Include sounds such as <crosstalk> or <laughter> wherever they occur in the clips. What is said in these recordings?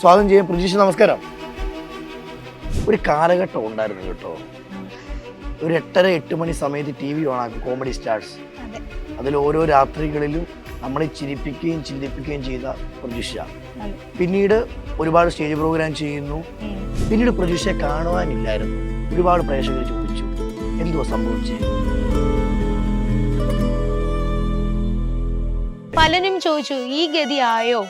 സ്വാഗതം ചെയ്യാൻ പ്രജീഷ് നമസ്കാരം. ഒരു കാലഘട്ടം ഉണ്ടായിരുന്നു കേട്ടോ. ഒരു എട്ടര എട്ട് മണി സമയത്ത് ടി വി ഓണാക്കും കോമഡി സ്റ്റാർസ് അതിൽ ഓരോ രാത്രികളിലും നമ്മളെ ചിരിപ്പിക്കുകയും ചിന്തിപ്പിക്കുകയും ചെയ്ത പ്രതീക്ഷ. പിന്നീട് ഒരുപാട് സ്റ്റേജ് പ്രോഗ്രാം ചെയ്യുന്നു. പിന്നീട് പ്രതീക്ഷയെ കാണുവാനില്ലായിരുന്നു. ഒരുപാട് പ്രേക്ഷകർ ചോദിച്ചു എന്തുവാ സംഭവിച്ചത് പലരും ചോദിച്ചു ഈ ഗതി ആയോ.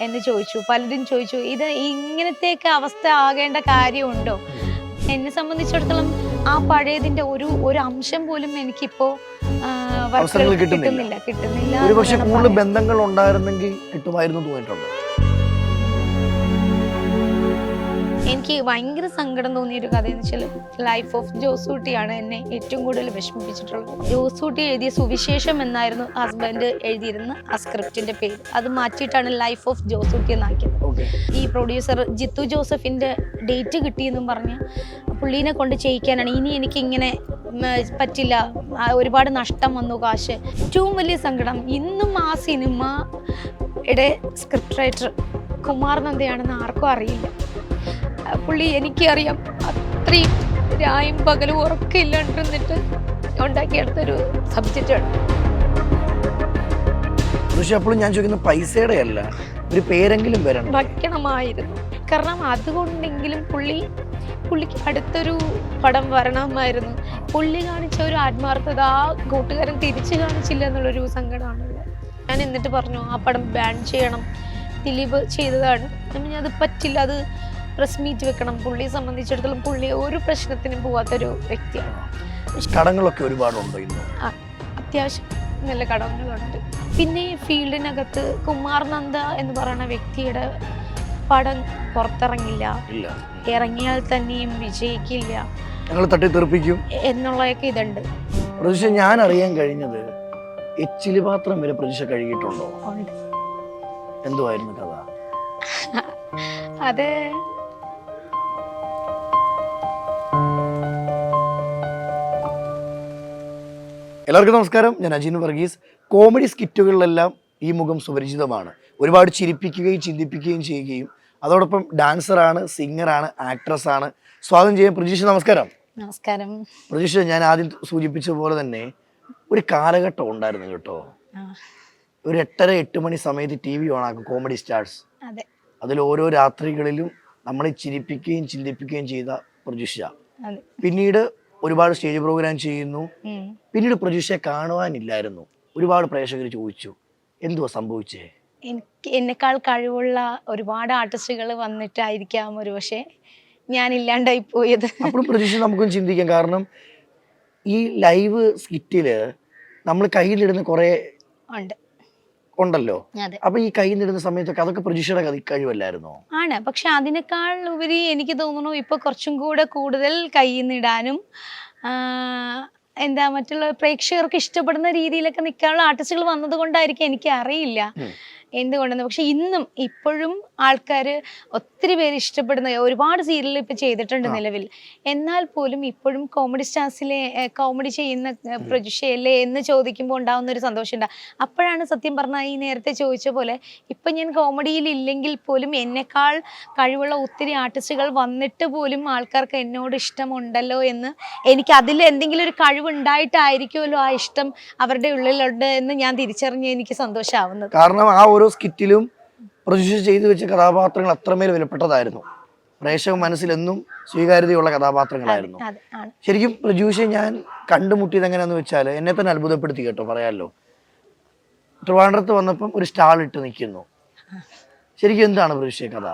എന്ന് ചോദിച്ചു. പലരും ചോദിച്ചു ഇത് ഇങ്ങനത്തെ ഇങ്ങനത്തെയൊക്കെ അവസ്ഥ ആകേണ്ട കാര്യമുണ്ടോ? എന്നെ സംബന്ധിച്ചിടത്തോളം ആ പഴയതിന്റെ ഒരു ഒരു അംശം പോലും എനിക്കിപ്പോ കിട്ടുന്നില്ല. കിട്ടുന്നില്ല ബന്ധങ്ങൾ ഉണ്ടായിരുന്നെങ്കിൽ കിട്ടുമായിരുന്നു തോന്നിയിട്ടുണ്ടോ. എനിക്ക് ഭയങ്കര സങ്കടം തോന്നിയ ഒരു കഥ എന്ന് വെച്ചാൽ ലൈഫ് ഓഫ് ജോസൂട്ടിയാണ് എന്നെ ഏറ്റവും കൂടുതൽ വിഷമിപ്പിച്ചിട്ടുള്ളത്. ജോസൂട്ടി എഴുതിയ സുവിശേഷം എന്നായിരുന്നു ഹസ്ബൻഡ് എഴുതിയിരുന്ന ആ സ്ക്രിപ്റ്റിന്റെ പേര്. അത് മാറ്റിയിട്ടാണ് ലൈഫ് ഓഫ് ജോസൂട്ടി എന്നാക്കിയത് ഈ പ്രൊഡ്യൂസർ ജിത്തു ജോസഫിന്റെ ഡേറ്റ് കിട്ടിയെന്നും പറഞ്ഞ് പുള്ളീനെ കൊണ്ട് ചെയ്യിക്കാനാണ്. ഇനി എനിക്ക് ഇങ്ങനെ പറ്റില്ല. ഒരുപാട് നഷ്ടം വന്നു കാശ്. ഏറ്റവും വലിയ സങ്കടം ഇന്നും ആ സിനിമയുടെ സ്ക്രിപ്റ്റ് റൈറ്റർ കുമാർ നന്ദയാണെന്ന് ആർക്കും അറിയില്ല. പുള്ളി എനിക്കറിയാം. അത്രയും രായും പകലും ഉറക്കമില്ലാണ്ടിരുന്നിട്ട് ഉണ്ടാക്കിയെടുത്തൊരു സബ്ജക്റ്റാണ് പക്ഷെ അപ്പോഴും ഞാൻ ചോദിക്കുന്നത് പൈസയുടെ അല്ല ഒരു പേരെങ്കിലും വരണം. വയ്ക്കണമായിരുന്നു. കാരണം അതുകൊണ്ടെങ്കിലും പുള്ളി പുള്ളിക്ക് അടുത്തൊരു പടം വരണമായിരുന്നു. പുള്ളി കാണിച്ച ഒരു ആത്മാർത്ഥത ആ കൂട്ടുകാരൻ തിരിച്ചു കാണിച്ചില്ല എന്നുള്ളൊരു സങ്കടമാണുള്ളത്. ഞാൻ എന്നിട്ട് പറഞ്ഞു ആ പടം ബാൻ ചെയ്യണം. ദിലീപ് ചെയ്തതാണ്. ഞാൻ അത് പറ്റില്ല. അത് പ്രസ് മീറ്റ് വെക്കണം. പുള്ളിയെ സംബന്ധിച്ചിടത്തോളം പുള്ളി ഒരു പ്രശ്നത്തിനും പോവാത്തൊരു വ്യക്തിയാണ്. കടങ്ങളൊക്കെ ഒരുപാടുണ്ടോ ഇന്ന്. ആ, അത്യാവശ്യം നല്ല കടങ്ങളുണ്ട് പിന്നെ ഫീൽഡിനകത്ത് കുമാർ നന്ദ എന്ന് പറയുന്ന വ്യക്തിയുടെ പടം പുറത്തിറങ്ങില്ല. ഇറങ്ങിയാൽ തന്നെയും വിജയിക്കില്ല. ഞങ്ങൾ തട്ടി തെറിപ്പിക്കും. എന്നുള്ളതൊക്കെ ഇതുണ്ട്. പ്രതീക്ഷ ഞാൻ അറിയാൻ കഴിഞ്ഞത് എച്ചിൽ പാത്രം വരെ പ്രതീക്ഷ കഴുകിയിട്ടുണ്ടോ? എന്തുവായിരുന്നു കഥ? അത് എല്ലാവർക്കും നമസ്കാരം. ഞാൻ അജിൻ വർഗീസ്. കോമഡി സ്കിറ്റുകളിലെല്ലാം ഈ മുഖം സുപരിചിതമാണ്. ഒരുപാട് ചിരിപ്പിക്കുകയും ചിന്തിപ്പിക്കുകയും ചെയ്യുകയും. അതോടൊപ്പം ഡാൻസറാണ് സിംഗറാണ് ആക്ട്രസ്സാണ് സ്വാഗതം ചെയ്യാൻ പ്രജീഷ് നമസ്കാരം. നമസ്കാരം. പ്രജീഷ് ഞാൻ ആദ്യം സൂചിപ്പിച്ച പോലെ തന്നെ ഒരു കാലഘട്ടം ഉണ്ടായിരുന്നു കേട്ടോ. ഒരു എട്ടര എട്ട് മണി സമയത്ത് ടി വി ഓണാക്കും കോമഡി സ്റ്റാർസ് അതെ. അതിൽ ഓരോ രാത്രികളിലും നമ്മളെ ചിരിപ്പിക്കുകയും ചിന്തിപ്പിക്കുകയും ചെയ്ത പ്രജീഷ പിന്നീട് ഒരുപാട് സ്റ്റേജ് പ്രോഗ്രാം ചെയ്യുന്നു. പിന്നീട് പ്രതീക്ഷയെ കാണുവാനില്ലായിരുന്നു. ഒരുപാട് പ്രേക്ഷകർ ചോദിച്ചു എന്തുവാ സംഭവിച്ചേ? എനിക്ക് എന്നെക്കാൾ കഴിവുള്ള ഒരുപാട് ആർട്ടിസ്റ്റുകൾ വന്നിട്ടായിരിക്കാം ഒരു പക്ഷേ ഞാൻ ഇല്ലാണ്ടായി പോയത്. അപ്പോഴും പ്രതീക്ഷ നമുക്കും ചിന്തിക്കാം. കാരണം ഈ ലൈവ് സ്കിറ്റിൽ നമ്മൾ കയ്യിലിടുന്ന കുറെ ഉണ്ട്. ഉണ്ടല്ലോ. അപ്പൊ ഈ കൈ നിടുന്ന സമയത്തൊക്കെ അതൊക്കെ പ്രതീക്ഷയുടെ കഴിവല്ലായിരുന്നോ? ആണ്. പക്ഷെ അതിനേക്കാൾ ഉപരി എനിക്ക് തോന്നുന്നു ഇപ്പൊ കുറച്ചും കൂടെ കൂടുതൽ കൈ നിടാനും എന്താ മറ്റുള്ള പ്രേക്ഷകർക്ക് ഇഷ്ടപ്പെടുന്ന രീതിയിലൊക്കെ നിൽക്കാനുള്ള ആർട്ടിസ്റ്റുകൾ വന്നത് കൊണ്ടായിരിക്കും എനിക്ക് അറിയില്ല. എന്തുകൊണ്ടെന്ന്. പക്ഷെ ഇന്നും ഇപ്പോഴും ആൾക്കാർ ഒത്തിരി പേര് ഇഷ്ടപ്പെടുന്ന ഒരുപാട് സീരിയൽ ഇപ്പം ചെയ്തിട്ടുണ്ട് നിലവിൽ. എന്നാൽ പോലും ഇപ്പോഴും കോമഡി സ്റ്റാർസിലെ കോമഡി ചെയ്യുന്ന പ്രജുഷയല്ലേ എന്ന് ചോദിക്കുമ്പോൾ ഉണ്ടാവുന്ന ഒരു സന്തോഷം സന്തോഷമുണ്ട് അപ്പോഴാണ് സത്യം പറഞ്ഞാൽ ഈ നേരത്തെ ചോദിച്ച പോലെ ഇപ്പം ഞാൻ കോമഡിയിൽ ഇല്ലെങ്കിൽ പോലും എന്നെക്കാൾ കഴിവുള്ള ഒത്തിരി ആർട്ടിസ്റ്റുകൾ വന്നിട്ട് പോലും ആൾക്കാർക്ക് എന്നോട് ഇഷ്ടമുണ്ടല്ലോ എന്ന് എനിക്ക് അതിൽ എന്തെങ്കിലും ഒരു കഴിവുണ്ടായിട്ടായിരിക്കുമല്ലോ ആ ഇഷ്ടം അവരുടെ ഉള്ളിലുണ്ട് എന്ന് ഞാൻ തിരിച്ചറിഞ്ഞ് എനിക്ക് സന്തോഷമാവുന്നത് കാരണം ആ ഓരോ സ്കിറ്റിലും പ്രൊജക്ഷൻ ചെയ്തു വെച്ച കഥാപാത്രങ്ങൾ അത്രമേൽ വിലപ്പെട്ടതായിരുന്നു. പ്രേക്ഷക മനസ്സിലെന്നും സ്വീകാര്യതയുള്ള കഥാപാത്രങ്ങളായിരുന്നു. ശരിക്കും പ്രജൂഷെ ഞാൻ കണ്ടുമുട്ടിയത് എങ്ങനെയാന്ന് വെച്ചാൽ എന്നെ തന്നെ അത്ഭുതപ്പെടുത്തി കേട്ടോ പറയാമല്ലോ ട്രിവാൻഡ്രത്ത് വന്നപ്പം ഒരു സ്റ്റാൾ ഇട്ട് നിൽക്കുന്നു. ശരിക്കും എന്താണ് പ്രജൂഷെ കഥ?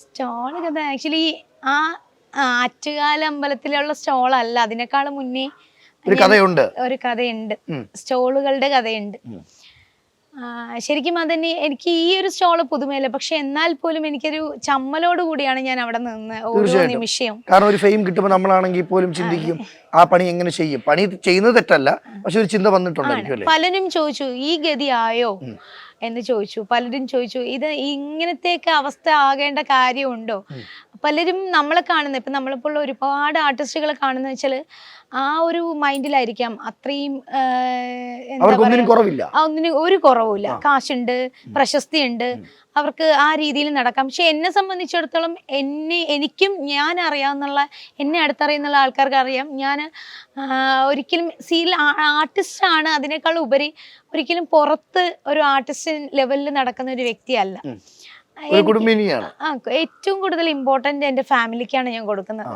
സ്റ്റോൾ കഥ ആക്ച്വലി ആ ആറ്റുകാല അമ്പലത്തിലുള്ള സ്റ്റോൾ അല്ല അതിനേക്കാളും മുന്നേ ഒരു കഥയുണ്ട്. ഒരു കഥയുണ്ട്. സ്റ്റോളുകളുടെ കഥയുണ്ട്. ശരിക്കും അതിന് എനിക്ക് ഈ ഒരു സ്റ്റോൾ പുതുമയല്ല പക്ഷെ എന്നാൽ പോലും എനിക്കൊരു ചമ്മലോട് കൂടിയാണ് ഞാൻ അവിടെ നിന്ന് ഓരോ നിമിഷം നിമിഷവും. കാരണം ഒരു ഫെയിം കിട്ടുമ്പോൾ നമ്മളാണെങ്കിൽ പോലും ചിന്തിക്കും ആ പണി എങ്ങനെ ചെയ്യും? പണി ചെയ്യുന്നത് തെറ്റല്ല പക്ഷെ ഒരു ചിന്ത വന്നിട്ടുണ്ട് പലരും ചോദിച്ചു ഈ ഗതി ആയോ? എന്ന് ചോദിച്ചു. പലരും ചോദിച്ചു ഇത് ഇങ്ങനത്തെയൊക്കെ അവസ്ഥ ആകേണ്ട കാര്യമുണ്ടോ? പലരും നമ്മളെ കാണുന്ന ഇപ്പൊ നമ്മളിപ്പോൾ ഒരുപാട് ആർട്ടിസ്റ്റുകളെ കാണുന്ന വെച്ചാൽ ആ ഒരു മൈൻഡിലായിരിക്കാം അത്രയും അവർക്കൊന്നിനും കുറവില്ല. ഒന്നിനും ഒരു കുറവുമില്ല. കാശുണ്ട് പ്രശസ്തിയുണ്ട്. ഉണ്ട് അവർക്ക് ആ രീതിയിൽ നടക്കാം. പക്ഷെ എന്നെ സംബന്ധിച്ചിടത്തോളം എന്നെ എനിക്കും ഞാൻ അറിയാവുന്നുള്ള എന്നെ അടുത്തറിയുന്നുള്ള ആൾക്കാർക്ക് അറിയാം. ഞാൻ ഒരിക്കലും സീൽ ആർട്ടിസ്റ്റ് ആണ്. അതിനേക്കാൾ ഉപരി ഒരിക്കലും പുറത്ത് ഒരു ആർട്ടിസ്റ്റ് ലെവലിൽ നടക്കുന്ന ഒരു വ്യക്തിയല്ല. ഏറ്റവും കൂടുതൽ ഇമ്പോർട്ടന്റ് എന്റെ ഫാമിലിക്കാണ് ഞാൻ കൊടുക്കുന്നത്.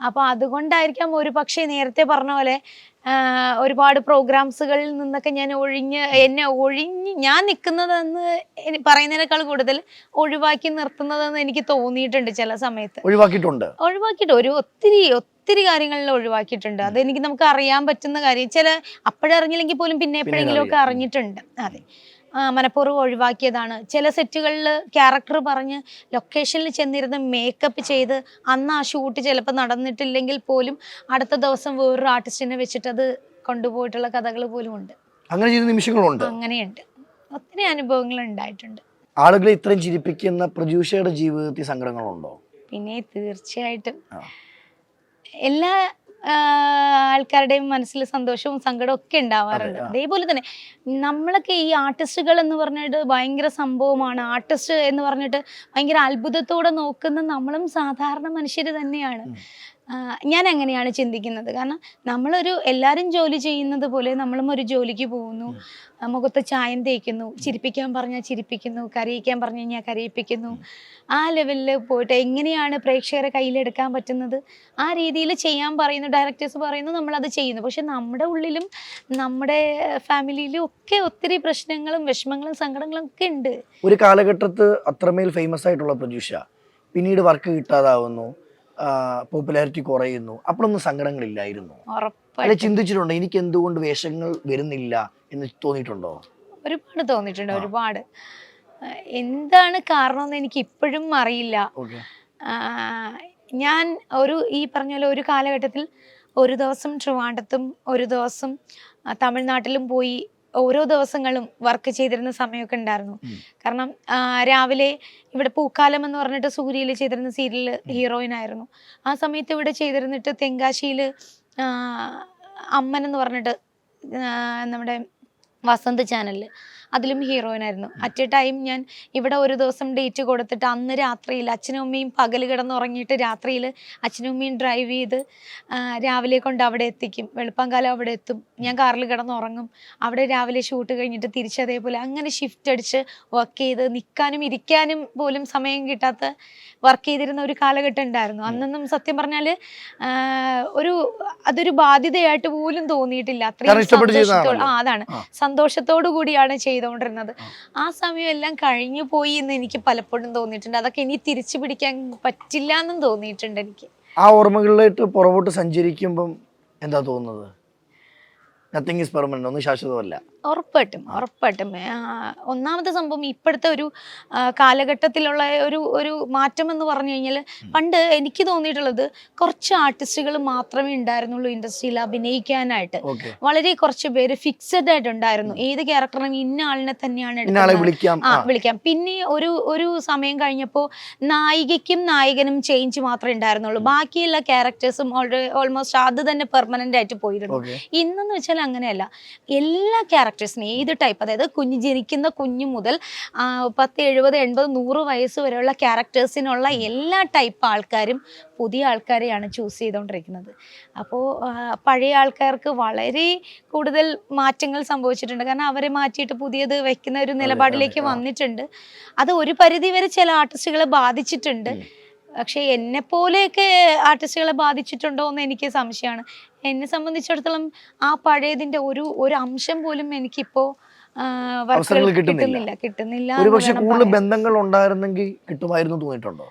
അപ്പോൾ അതുകൊണ്ടായിരിക്കാം ഒരു പക്ഷേ നേരത്തെ പറഞ്ഞ പോലെ ഒരുപാട് പ്രോഗ്രാംസുകളിൽ നിന്നൊക്കെ ഞാൻ ഒഴിഞ്ഞ് എന്നെ ഒഴിഞ്ഞ് ഞാൻ നിൽക്കുന്നതെന്ന് പറയുന്നതിനേക്കാൾ കൂടുതൽ ഒഴിവാക്കി നിർത്തുന്നതെന്ന് എനിക്ക് തോന്നിയിട്ടുണ്ട് ചില സമയത്ത്. ഒഴിവാക്കിയിട്ടുണ്ട്. ഒഴിവാക്കിയിട്ട് ഒരു ഒത്തിരി ഒത്തിരി കാര്യങ്ങളിൽ ഒഴിവാക്കിയിട്ടുണ്ട്. അത് എനിക്ക് നമുക്ക് അറിയാൻ പറ്റുന്ന കാര്യം ചില അപ്പോഴറിഞ്ഞില്ലെങ്കിൽ പോലും പിന്നെ എപ്പോഴെങ്കിലും ഒക്കെ അറിഞ്ഞിട്ടുണ്ട്. അതെ. മനഃപൂർവം ഒഴിവാക്കിയതാണ്. ചില സെറ്റുകളിൽ ക്യാരക്ടർ പറഞ്ഞ് ലൊക്കേഷനിൽ ചെന്നിരുന്ന് മേക്കപ്പ് ചെയ്ത് അന്ന് ആ ഷൂട്ട് ചിലപ്പോൾ നടന്നിട്ടില്ലെങ്കിൽ പോലും അടുത്ത ദിവസം വേറൊരു ആർട്ടിസ്റ്റിനെ വെച്ചിട്ട് അത് കൊണ്ടുപോയിട്ടുള്ള കഥകൾ പോലും ഉണ്ട്. അങ്ങനെ ചെയ്ത നിമിഷങ്ങളുണ്ട്. അങ്ങനെയുണ്ട്. ഒത്തിരി അനുഭവങ്ങൾ ഉണ്ടായിട്ടുണ്ട്. ആളുകളെ ഇത്രയും ചിരിപ്പിക്കുന്ന പ്രജൂഷയുടെ ജീവിതത്തിൽ സങ്കടങ്ങളുണ്ടോ? പിന്നെ തീർച്ചയായിട്ടും. എല്ലാ ആൾക്കാരുടെയും മനസ്സിൽ സന്തോഷവും സങ്കടവും ഒക്കെ ഉണ്ടാവാറുണ്ട്. അതേപോലെ തന്നെ നമ്മളൊക്കെ ഈ ആർട്ടിസ്റ്റുകൾ എന്ന് പറഞ്ഞിട്ട് ഭയങ്കര സംഭവമാണ്. ആർട്ടിസ്റ്റ് എന്ന് പറഞ്ഞിട്ട് ഭയങ്കര അത്ഭുതത്തോടെ നോക്കുന്ന നമ്മളും സാധാരണ മനുഷ്യർ തന്നെയാണ്. ഞാൻ അങ്ങനെയാണ് ചിന്തിക്കുന്നത്. കാരണം നമ്മളൊരു എല്ലാവരും ജോലി ചെയ്യുന്നത് പോലെ നമ്മളും ഒരു ജോലിക്ക് പോകുന്നു. മുഖത്ത് ചായം തേക്കുന്നു. ചിരിപ്പിക്കാൻ പറഞ്ഞാൽ ചിരിപ്പിക്കുന്നു. കരയിക്കാൻ പറഞ്ഞു കഴിഞ്ഞാൽ കരയിപ്പിക്കുന്നു. ആ ലെവലിൽ പോയിട്ട് എങ്ങനെയാണ് പ്രേക്ഷകരെ കയ്യിലെടുക്കാൻ പറ്റുന്നത്? ആ രീതിയിൽ ചെയ്യാൻ പറയുന്നു. ഡയറക്ടേഴ്സ് പറയുന്നു നമ്മളത് ചെയ്യുന്നു. പക്ഷെ നമ്മുടെ ഉള്ളിലും നമ്മുടെ ഫാമിലിയിലും ഒക്കെ ഒത്തിരി പ്രശ്നങ്ങളും വിഷമങ്ങളും സങ്കടങ്ങളും ഒക്കെ ഉണ്ട്. ഒരു കാലഘട്ടത്ത് അത്രമേൽ ഫേമസ് ആയിട്ടുള്ള പ്രതീക്ഷ പിന്നീട് വർക്ക് കിട്ടാതാവുന്നു. പോപ്പുലാരിറ്റി കുറയുന്നു. അപ്പോഴൊന്നും സങ്കടങ്ങളില്ലായിരുന്നു? അല്ലെ ചിന്തിച്ചിട്ടുണ്ടോ? എനിക്ക് എന്തുകൊണ്ട് വേഷങ്ങൾ വരുന്നില്ല എന്ന് തോന്നിയിട്ടുണ്ടോ? ഒരുപാട് തോന്നിയിട്ടുണ്ട് ഒരുപാട്. എന്താണ് കാരണം എനിക്ക് ഇപ്പോഴും അറിയില്ല ഞാൻ ഒരു ഈ പറഞ്ഞ പോലെ ഒരു കാലഘട്ടത്തിൽ ഒരു ദിവസം ട്രിവാണ്ടത്തും ഒരു ദിവസം തമിഴ്നാട്ടിലും പോയി ഓരോ ദിവസങ്ങളും വർക്ക് ചെയ്തിരുന്ന സമയമൊക്കെ ഉണ്ടായിരുന്നു. കാരണം രാവിലെ ഇവിടെ പൂക്കാലം എന്ന് പറഞ്ഞിട്ട് സൂര്യയിൽ ചെയ്തിരുന്ന സീരിയൽ ഹീറോയിൻ ആയിരുന്നു. ആ സമയത്ത് ഇവിടെ ചെയ്തിരുന്നിട്ട് തെങ്കാശിയിൽ അമ്മൻ എന്ന് പറഞ്ഞിട്ട് നമ്മുടെ വസന്ത് ചാനലിൽ അതിലും ഹീറോയിൻ ആയിരുന്നു. അറ്റ് എ ടൈം ഞാൻ ഇവിടെ ഒരു ദിവസം ഡേറ്റ് കൊടുത്തിട്ട് അന്ന് രാത്രിയിൽ അച്ഛനും അമ്മയും പകൽ കിടന്നുറങ്ങിയിട്ട് രാത്രിയിൽ അച്ഛനും അമ്മയും ഡ്രൈവ് ചെയ്ത് രാവിലെ കൊണ്ട് അവിടെ എത്തിക്കും. വെളുപ്പാങ്കാലം അവിടെ എത്തും. ഞാൻ കാറിൽ കിടന്നുറങ്ങും. അവിടെ രാവിലെ ഷൂട്ട് കഴിഞ്ഞിട്ട് തിരിച്ചതേപോലെ അങ്ങനെ ഷിഫ്റ്റ് അടിച്ച് വർക്ക് ചെയ്ത് നിൽക്കാനും ഇരിക്കാനും പോലും സമയം കിട്ടാത്ത വർക്ക് ചെയ്തിരുന്ന ഒരു കാലഘട്ടം ഉണ്ടായിരുന്നു. അന്നൊന്നും സത്യം പറഞ്ഞാൽ ഒരു അതൊരു ബാധ്യതയായിട്ട് പോലും തോന്നിയിട്ടില്ല. അത്രയും സന്തോഷത്തോട് ആ അതാണ്. സന്തോഷത്തോടു കൂടിയാണ് ചെയ്തുകൊണ്ടിരുന്നത്. ആ. സമയം എല്ലാം കഴിഞ്ഞു പോയി എന്ന് എനിക്ക് പലപ്പോഴും തോന്നിയിട്ടുണ്ട്. അതൊക്കെ ഇനി തിരിച്ചു പിടിക്കാൻ പറ്റില്ല എന്നും തോന്നിയിട്ടുണ്ട് എനിക്ക്. ആ ഓർമ്മകളിലേക്ക് പുറകോട്ട് സഞ്ചരിക്കുമ്പം എന്താ തോന്നുന്നത്? നത്തിങ് ഇസ് പെർമനന്റ് ഒന്നും ശാശ്വതമല്ല. ഉറപ്പായിട്ടും ഉറപ്പായിട്ടും. ഒന്നാമത്തെ സംഭവം ഇപ്പോഴത്തെ ഒരു കാലഘട്ടത്തിലുള്ള ഒരു ഒരു മാറ്റം എന്ന് പറഞ്ഞു കഴിഞ്ഞാൽ പണ്ട് എനിക്ക് തോന്നിയിട്ടുള്ളത് കുറച്ച് ആർട്ടിസ്റ്റുകൾ മാത്രമേ ഉണ്ടായിരുന്നുള്ളൂ ഇൻഡസ്ട്രിയിൽ അഭിനയിക്കാനായിട്ട്. വളരെ കുറച്ച് പേര് ഫിക്സഡ് ആയിട്ട് ഉണ്ടായിരുന്നു. ഏത് ക്യാരക്ടറും ഇന്ന ആളിനെ തന്നെയാണ് ആ വിളിക്കാം. പിന്നെ ഒരു ഒരു സമയം കഴിഞ്ഞപ്പോൾ നായികയ്ക്കും നായകനും ചേഞ്ച് മാത്രമേ ഉണ്ടായിരുന്നുള്ളൂ. ബാക്കിയുള്ള ക്യാരക്ടേഴ്സും ഓൾമോസ്റ്റ് അത് തന്നെ പെർമനന്റ് ആയിട്ട് പോയിരുന്നു. ഇന്നെന്ന് വെച്ചാൽ അങ്ങനെയല്ല. എല്ലാ ക്യാരക്ടേഴ്സിനും ഏത് ടൈപ്പ് അതായത് കുഞ്ഞ് ജനിക്കുന്ന കുഞ്ഞു മുതൽ പത്ത് എഴുപത് എൺപത് നൂറ് വയസ്സ് വരെയുള്ള ക്യാരക്ടേഴ്സിനുള്ള എല്ലാ ടൈപ്പ് ആൾക്കാരും പുതിയ ആൾക്കാരെയാണ് ചൂസ് ചെയ്തുകൊണ്ടിരിക്കുന്നത് അപ്പോൾ പഴയ ആൾക്കാർക്ക് വളരെ കൂടുതൽ മാറ്റങ്ങൾ സംഭവിച്ചിട്ടുണ്ട്. കാരണം അവരെ മാറ്റിയിട്ട് പുതിയത് വെക്കുന്ന ഒരു നിലപാടിലേക്ക് വന്നിട്ടുണ്ട്. അത് ഒരു പരിധി വരെ ചില ആർട്ടിസ്റ്റുകളെ ബാധിച്ചിട്ടുണ്ട്. പക്ഷെ എന്നെ പോലെയൊക്കെ ആർട്ടിസ്റ്റുകളെ ബാധിച്ചിട്ടുണ്ടോ എന്ന് എനിക്ക് സംശയമാണ്. എന്നെ സംബന്ധിച്ചിടത്തോളം ആ പഴയതിന്റെ ഒരു ഒരു അംശം പോലും എനിക്കിപ്പോ കിട്ടുന്നില്ല. കിട്ടുന്നില്ല. കൂടുതൽ. ബന്ധങ്ങൾ ഉണ്ടായിരുന്നെങ്കിൽ കിട്ടുമായിരുന്നു തോന്നിയിട്ടുണ്ടോ?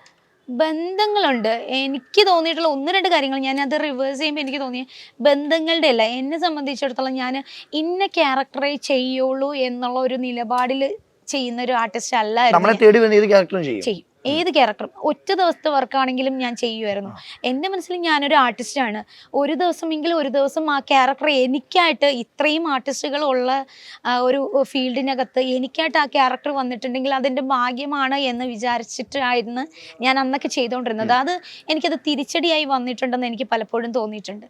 ബന്ധങ്ങളുണ്ട്. എനിക്ക് തോന്നിയിട്ടുള്ള ഒന്ന് രണ്ട് കാര്യങ്ങൾ ഞാൻ അത് റിവേഴ്സ് ചെയ്യുമ്പോൾ എനിക്ക് തോന്നിയ ബന്ധങ്ങളുടെ അല്ല. എന്നെ സംബന്ധിച്ചിടത്തോളം ഞാൻ ഇന്ന ക്യാരക്ടറെ ചെയ്യുള്ളൂ എന്നുള്ള ഒരു നിലപാടിൽ ചെയ്യുന്ന ഒരു ആർട്ടിസ്റ്റ് അല്ലായിരുന്നു നമ്മളെ തേടി ചെയ്യും. ഏത് ക്യാരക്ടറും. ഒറ്റ ദിവസത്തെ വർക്കാണെങ്കിലും ഞാൻ ചെയ്യുമായിരുന്നു എന്റെ മനസ്സിൽ ഞാനൊരു ആർട്ടിസ്റ്റാണ് ഒരു ദിവസമെങ്കിലും ഒരു ദിവസം ആ ക്യാരക്ടർ എനിക്കായിട്ട് ഇത്രയും ആർട്ടിസ്റ്റുകളുള്ള ഒരു ഫീൽഡിനകത്ത് എനിക്കായിട്ട് ആ ക്യാരക്ടർ വന്നിട്ടുണ്ടെങ്കിൽ അതിന്റെ ഭാഗ്യമാണ് എന്ന് വിചാരിച്ചിട്ടായിരുന്നു ഞാൻ അന്നൊക്കെ ചെയ്തുകൊണ്ടിരുന്നത് അത് എനിക്കത് തിരിച്ചടിയായി വന്നിട്ടുണ്ടെന്ന് എനിക്ക് പലപ്പോഴും തോന്നിയിട്ടുണ്ട്.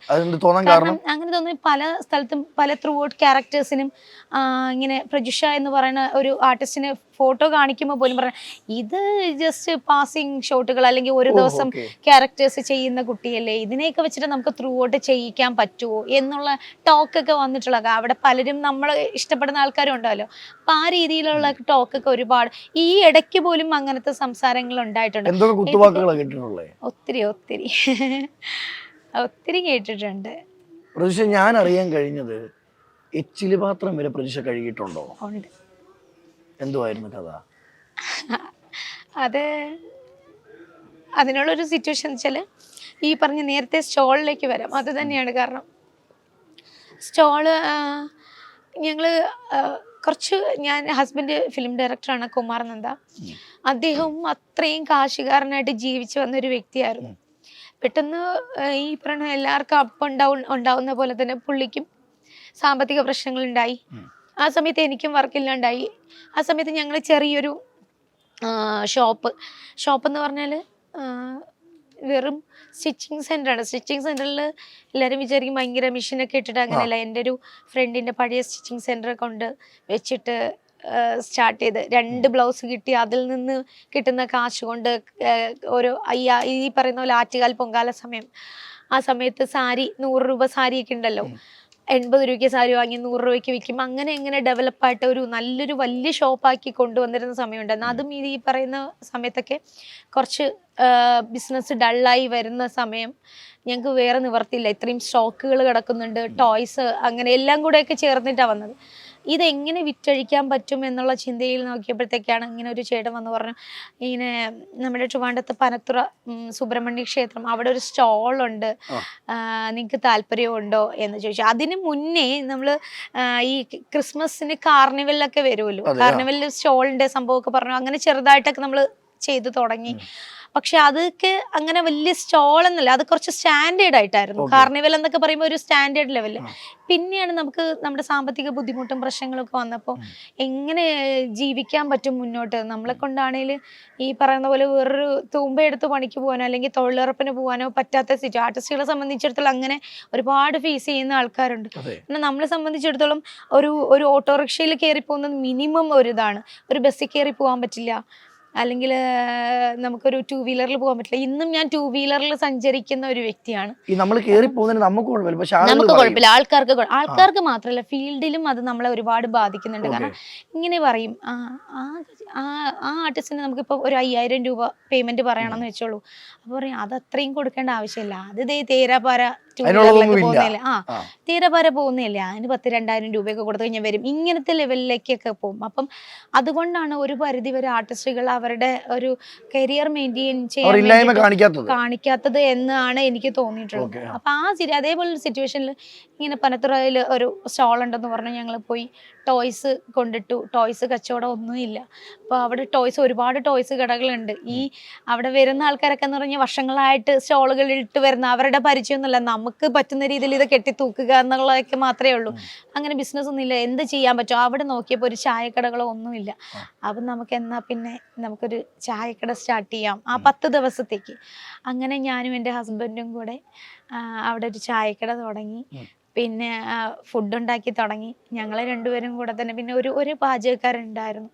കാരണം? അങ്ങനെ തോന്നി പല സ്ഥലത്തും പല ത്രൂ ഔട്ട് ക്യാരക്ടേഴ്സിനും ഇങ്ങനെ പ്രജുഷ എന്ന് പറയുന്ന ഒരു ആർട്ടിസ്റ്റിന് ഫോട്ടോ കാണിക്കുമ്പോൾ പോലും പറഞ്ഞ ഇത് ജസ്റ്റ് പാസിങ് ഷോട്ടുകൾ അല്ലെങ്കിൽ ഒരു ദിവസം ക്യാരക്ടേഴ്സ് ചെയ്യുന്ന കുട്ടിയല്ലേ ഇതിനെയൊക്കെ വെച്ചിട്ട് നമുക്ക് ത്രൂ ഔട്ട് ചെയ്യിക്കാൻ പറ്റുമോ എന്നുള്ള ടോക്ക് ഒക്കെ വന്നിട്ടുള്ള അവിടെ പലരും നമ്മൾ ഇഷ്ടപ്പെടുന്ന ആൾക്കാരും ഉണ്ടല്ലോ അപ്പൊ ആ രീതിയിലുള്ള ടോക്ക് ഒക്കെ ഒരുപാട്. ഈ ഇടയ്ക്ക് പോലും അങ്ങനത്തെ സംസാരങ്ങൾ ഉണ്ടായിട്ടുണ്ട്. ഒത്തിരി ഒത്തിരി. <laughs> ഒത്തിരി കേട്ടിട്ടുണ്ട്. പ്രതീക്ഷ ഞാൻ അറിയാൻ കഴിഞ്ഞത് എച്ചിലി പാത്രം വരെ പ്രതീക്ഷ കഴുകിയിട്ടുണ്ടോ? എന്തുവായിരുന്നു കഥ? <laughs> അത് അതിനുള്ളൊരു സിറ്റുവേഷൻ വെച്ചാൽ ഈ പറഞ്ഞ നേരത്തെ സ്റ്റോളിലേക്ക് വരാം. അത് തന്നെയാണ് കാരണം. സ്റ്റോൾ ഞങ്ങൾ കുറച്ച് ഞാൻ ഹസ്ബൻഡ് ഫിലിം ഡയറക്ടറാണ് കുമാർ നന്ദ. അദ്ദേഹവും അത്രയും കാശുകാരനായിട്ട് ജീവിച്ചു വന്ന ഒരു വ്യക്തിയായിരുന്നു. പെട്ടെന്ന് ഈ പറഞ്ഞ എല്ലാവർക്കും അപ്പ് ഡൗൺ ഉണ്ടാവുന്ന പോലെ തന്നെ പുള്ളിക്കും സാമ്പത്തിക പ്രശ്നങ്ങളുണ്ടായി. ആ സമയത്ത് എനിക്കും വർക്കില്ലാണ്ടായി ആ സമയത്ത് ഞങ്ങൾ ചെറിയൊരു ഷോപ്പ്. ഷോപ്പ് എന്ന് പറഞ്ഞാൽ വെറും സ്റ്റിച്ചിങ് സെന്ററാണ് സ്റ്റിച്ചിങ് സെന്ററിൽ എല്ലാവരും വിചാരിക്കും ഭയങ്കര മെഷീനൊക്കെ ഇട്ടിട്ട് അങ്ങനെയല്ല. എന്റെ ഒരു ഫ്രണ്ടിന്റെ പഴയ സ്റ്റിച്ചിങ് സെന്റർ കൊണ്ട് വെച്ചിട്ട് സ്റ്റാർട്ട് ചെയ്ത്. രണ്ട് ബ്ലൗസ് കിട്ടി. അതിൽ നിന്ന് കിട്ടുന്ന കാശ് കൊണ്ട് ഒരു അയ്യാ ഈ പറയുന്ന പോലെ ആറ്റുകാൽ പൊങ്കാല സമയം. ആ സമയത്ത് സാരി നൂറ് രൂപ സാരിയൊക്കെ ഉണ്ടല്ലോ. എൺപത് രൂപയ്ക്ക് സാരി വാങ്ങി നൂറ് രൂപയ്ക്ക് വിൽക്കും. അങ്ങനെ എങ്ങനെ ഡെവലപ്പായിട്ട് ഒരു നല്ലൊരു വലിയ ഷോപ്പാക്കി കൊണ്ടുവന്നിരുന്ന സമയമുണ്ടായിരുന്നു അതും ഈ പറയുന്ന സമയത്തൊക്കെ കുറച്ച് ബിസിനസ് ഡള്ളായി വരുന്ന സമയം ഞങ്ങൾക്ക് വേറെ നിവർത്തിയില്ല. ഇത്രയും സ്റ്റോക്കുകൾ കിടക്കുന്നുണ്ട് ടോയ്സ് അങ്ങനെ എല്ലാം കൂടെയൊക്കെ ചേർന്നിട്ടാണ് വന്നത്. ഇതെങ്ങനെ വിറ്റഴിക്കാൻ പറ്റും എന്നുള്ള ചിന്തയിൽ നോക്കിയപ്പോഴത്തേക്കാണ് ഇങ്ങനെ ഒരു ചേട്ടൻ വന്ന് പറഞ്ഞു ഇങ്ങനെ നമ്മുടെ ട്രിവാണ്ടത്ത് പനത്തുറ സുബ്രഹ്മണ്യ ക്ഷേത്രം അവിടെ ഒരു സ്റ്റോളുണ്ട്. നിങ്ങൾക്ക് താല്പര്യമുണ്ടോ? എന്ന് ചോദിച്ചു. അതിന് മുന്നേ നമ്മൾ ഈ ക്രിസ്മസിന് കാർണിവലിലൊക്കെ വരുമല്ലോ. കാർണിവലിൽ സ്റ്റോളിന്റെ സംഭവമൊക്കെ പറഞ്ഞു. അങ്ങനെ ചെറുതായിട്ടൊക്കെ നമ്മൾ ചെയ്തു തുടങ്ങി. പക്ഷെ അതൊക്കെ അങ്ങനെ വലിയ സ്റ്റോൾ എന്നല്ല അത് കുറച്ച് സ്റ്റാൻഡേർഡ് ആയിട്ടായിരുന്നു. കാർണിവൽ എന്നൊക്കെ പറയുമ്പോൾ ഒരു സ്റ്റാൻഡേർഡ് ലെവലിൽ പിന്നെയാണ് നമുക്ക് നമ്മുടെ സാമ്പത്തിക ബുദ്ധിമുട്ടും പ്രശ്നങ്ങളൊക്കെ വന്നപ്പോൾ എങ്ങനെ ജീവിക്കാൻ പറ്റും മുന്നോട്ട്? നമ്മളെ കൊണ്ടാണേൽ ഈ പറയുന്ന പോലെ വേറൊരു തൂമ്പ എടുത്ത് പണിക്ക് പോകാനോ അല്ലെങ്കിൽ തൊഴിലുറപ്പിന് പോകാനോ പറ്റാത്ത സിറ്റുവേഷൻ ആർട്ടിസ്റ്റുകളെ സംബന്ധിച്ചിടത്തോളം അങ്ങനെ ഒരുപാട് ഫേസ് ചെയ്യുന്ന ആൾക്കാരുണ്ട്. പിന്നെ എന്നാൽ നമ്മളെ സംബന്ധിച്ചിടത്തോളം ഒരു ഒരു ഓട്ടോറിക്ഷയിൽ കയറി പോകുന്നത് മിനിമം ഒരു ഇതാണ് ഒരു ബസ്സിൽ കയറി പോകാൻ പറ്റില്ല. അല്ലെങ്കിൽ നമുക്കൊരു ടൂ വീലറിൽ പോകാൻ പറ്റില്ല. ഇന്നും ഞാൻ ടൂ വീലറിൽ സഞ്ചരിക്കുന്ന ഒരു വ്യക്തിയാണ്. നമ്മൾ പോകുന്നതിന് നമുക്ക് കുഴപ്പമില്ല. പക്ഷെ നമുക്ക് കുഴപ്പമില്ല. ആൾക്കാർക്ക് ആൾക്കാർക്ക് മാത്രമല്ല ഫീൽഡിലും അത് നമ്മളെ ഒരുപാട് ബാധിക്കുന്നുണ്ട്. കാരണം ഇങ്ങനെ പറയും ആ ആ ആ ആ ആർട്ടിസ്റ്റിന് നമുക്കിപ്പോൾ ഒരു അയ്യായിരം രൂപ പേയ്മെന്റ് പറയണമെന്ന് വെച്ചോളൂ. അപ്പോൾ പറയും അത് അത്രയും കൊടുക്കേണ്ട ആവശ്യമില്ല. അത് ദേ തേരാപാര ടൂ അതിനുള്ളതൊന്നും ഇല്ല. പോകുന്നില്ല ആ ആ. തീരപാര പോകുന്നില്ല അതിന് പത്ത് രണ്ടായിരം രൂപയൊക്കെ കൊടുത്തു കഴിഞ്ഞാൽ വരും. ഇങ്ങനത്തെ ലെവലിലേക്കൊക്കെ പോകും. അപ്പം അതുകൊണ്ടാണ് ഒരു പരിധി വരെ ആർട്ടിസ്റ്റുകൾ അവരുടെ ഒരു കരിയർ മെയിന്റെയിൻ അവർ ചെയ്യാൻ ഇല്ലായ്മ കാണിക്കാത്തത്. കാണിക്കാത്തത് എന്നാണ് എനിക്ക് തോന്നിയിട്ടുള്ളത്. അപ്പൊ ആ സിരി അതേപോലെ സിറ്റുവേഷനിൽ ഇങ്ങനെ പനത്തുറയിൽ ഒരു സ്റ്റോൾ ഉണ്ടെന്ന് പറഞ്ഞു ഞങ്ങൾ പോയി ടോയ്സ് കൊണ്ടിട്ടു. ടോയ്സ് കച്ചവടം ഒന്നുമില്ല അപ്പോൾ അവിടെ ടോയ്സ് ഒരുപാട് ടോയ്സ് കടകളുണ്ട്. ഈ അവിടെ വരുന്ന ആൾക്കാരൊക്കെ എന്ന് പറഞ്ഞാൽ വർഷങ്ങളായിട്ട് സ്റ്റോളുകൾ ഇട്ട് വരുന്ന അവരുടെ പരിചയമൊന്നുമില്ല നമുക്ക് പറ്റുന്ന രീതിയിൽ ഇത് കെട്ടി തൂക്കുക എന്നുള്ളതൊക്കെ മാത്രമേ ഉള്ളൂ. അങ്ങനെ ബിസിനസ് ഒന്നുമില്ല എന്ത് ചെയ്യാൻ പറ്റും? അവിടെ നോക്കിയപ്പോൾ ഒരു ചായക്കടകളോ ഒന്നുമില്ല അപ്പം നമുക്ക് എന്നാൽ പിന്നെ നമുക്കൊരു ചായക്കട സ്റ്റാർട്ട് ചെയ്യാം. ആ പത്ത് ദിവസത്തേക്ക്. അങ്ങനെ ഞാനും എന്റെ ഹസ്ബൻഡും കൂടെ അവിടെ ഒരു ചായക്കട തുടങ്ങി. പിന്നെ ഫുഡ് ഉണ്ടാക്കി തുടങ്ങി. ഞങ്ങൾ രണ്ടുപേരും കൂടെ തന്നെ പിന്നെ ഒരു ഒരു പാചകക്കാരുണ്ടായിരുന്നു.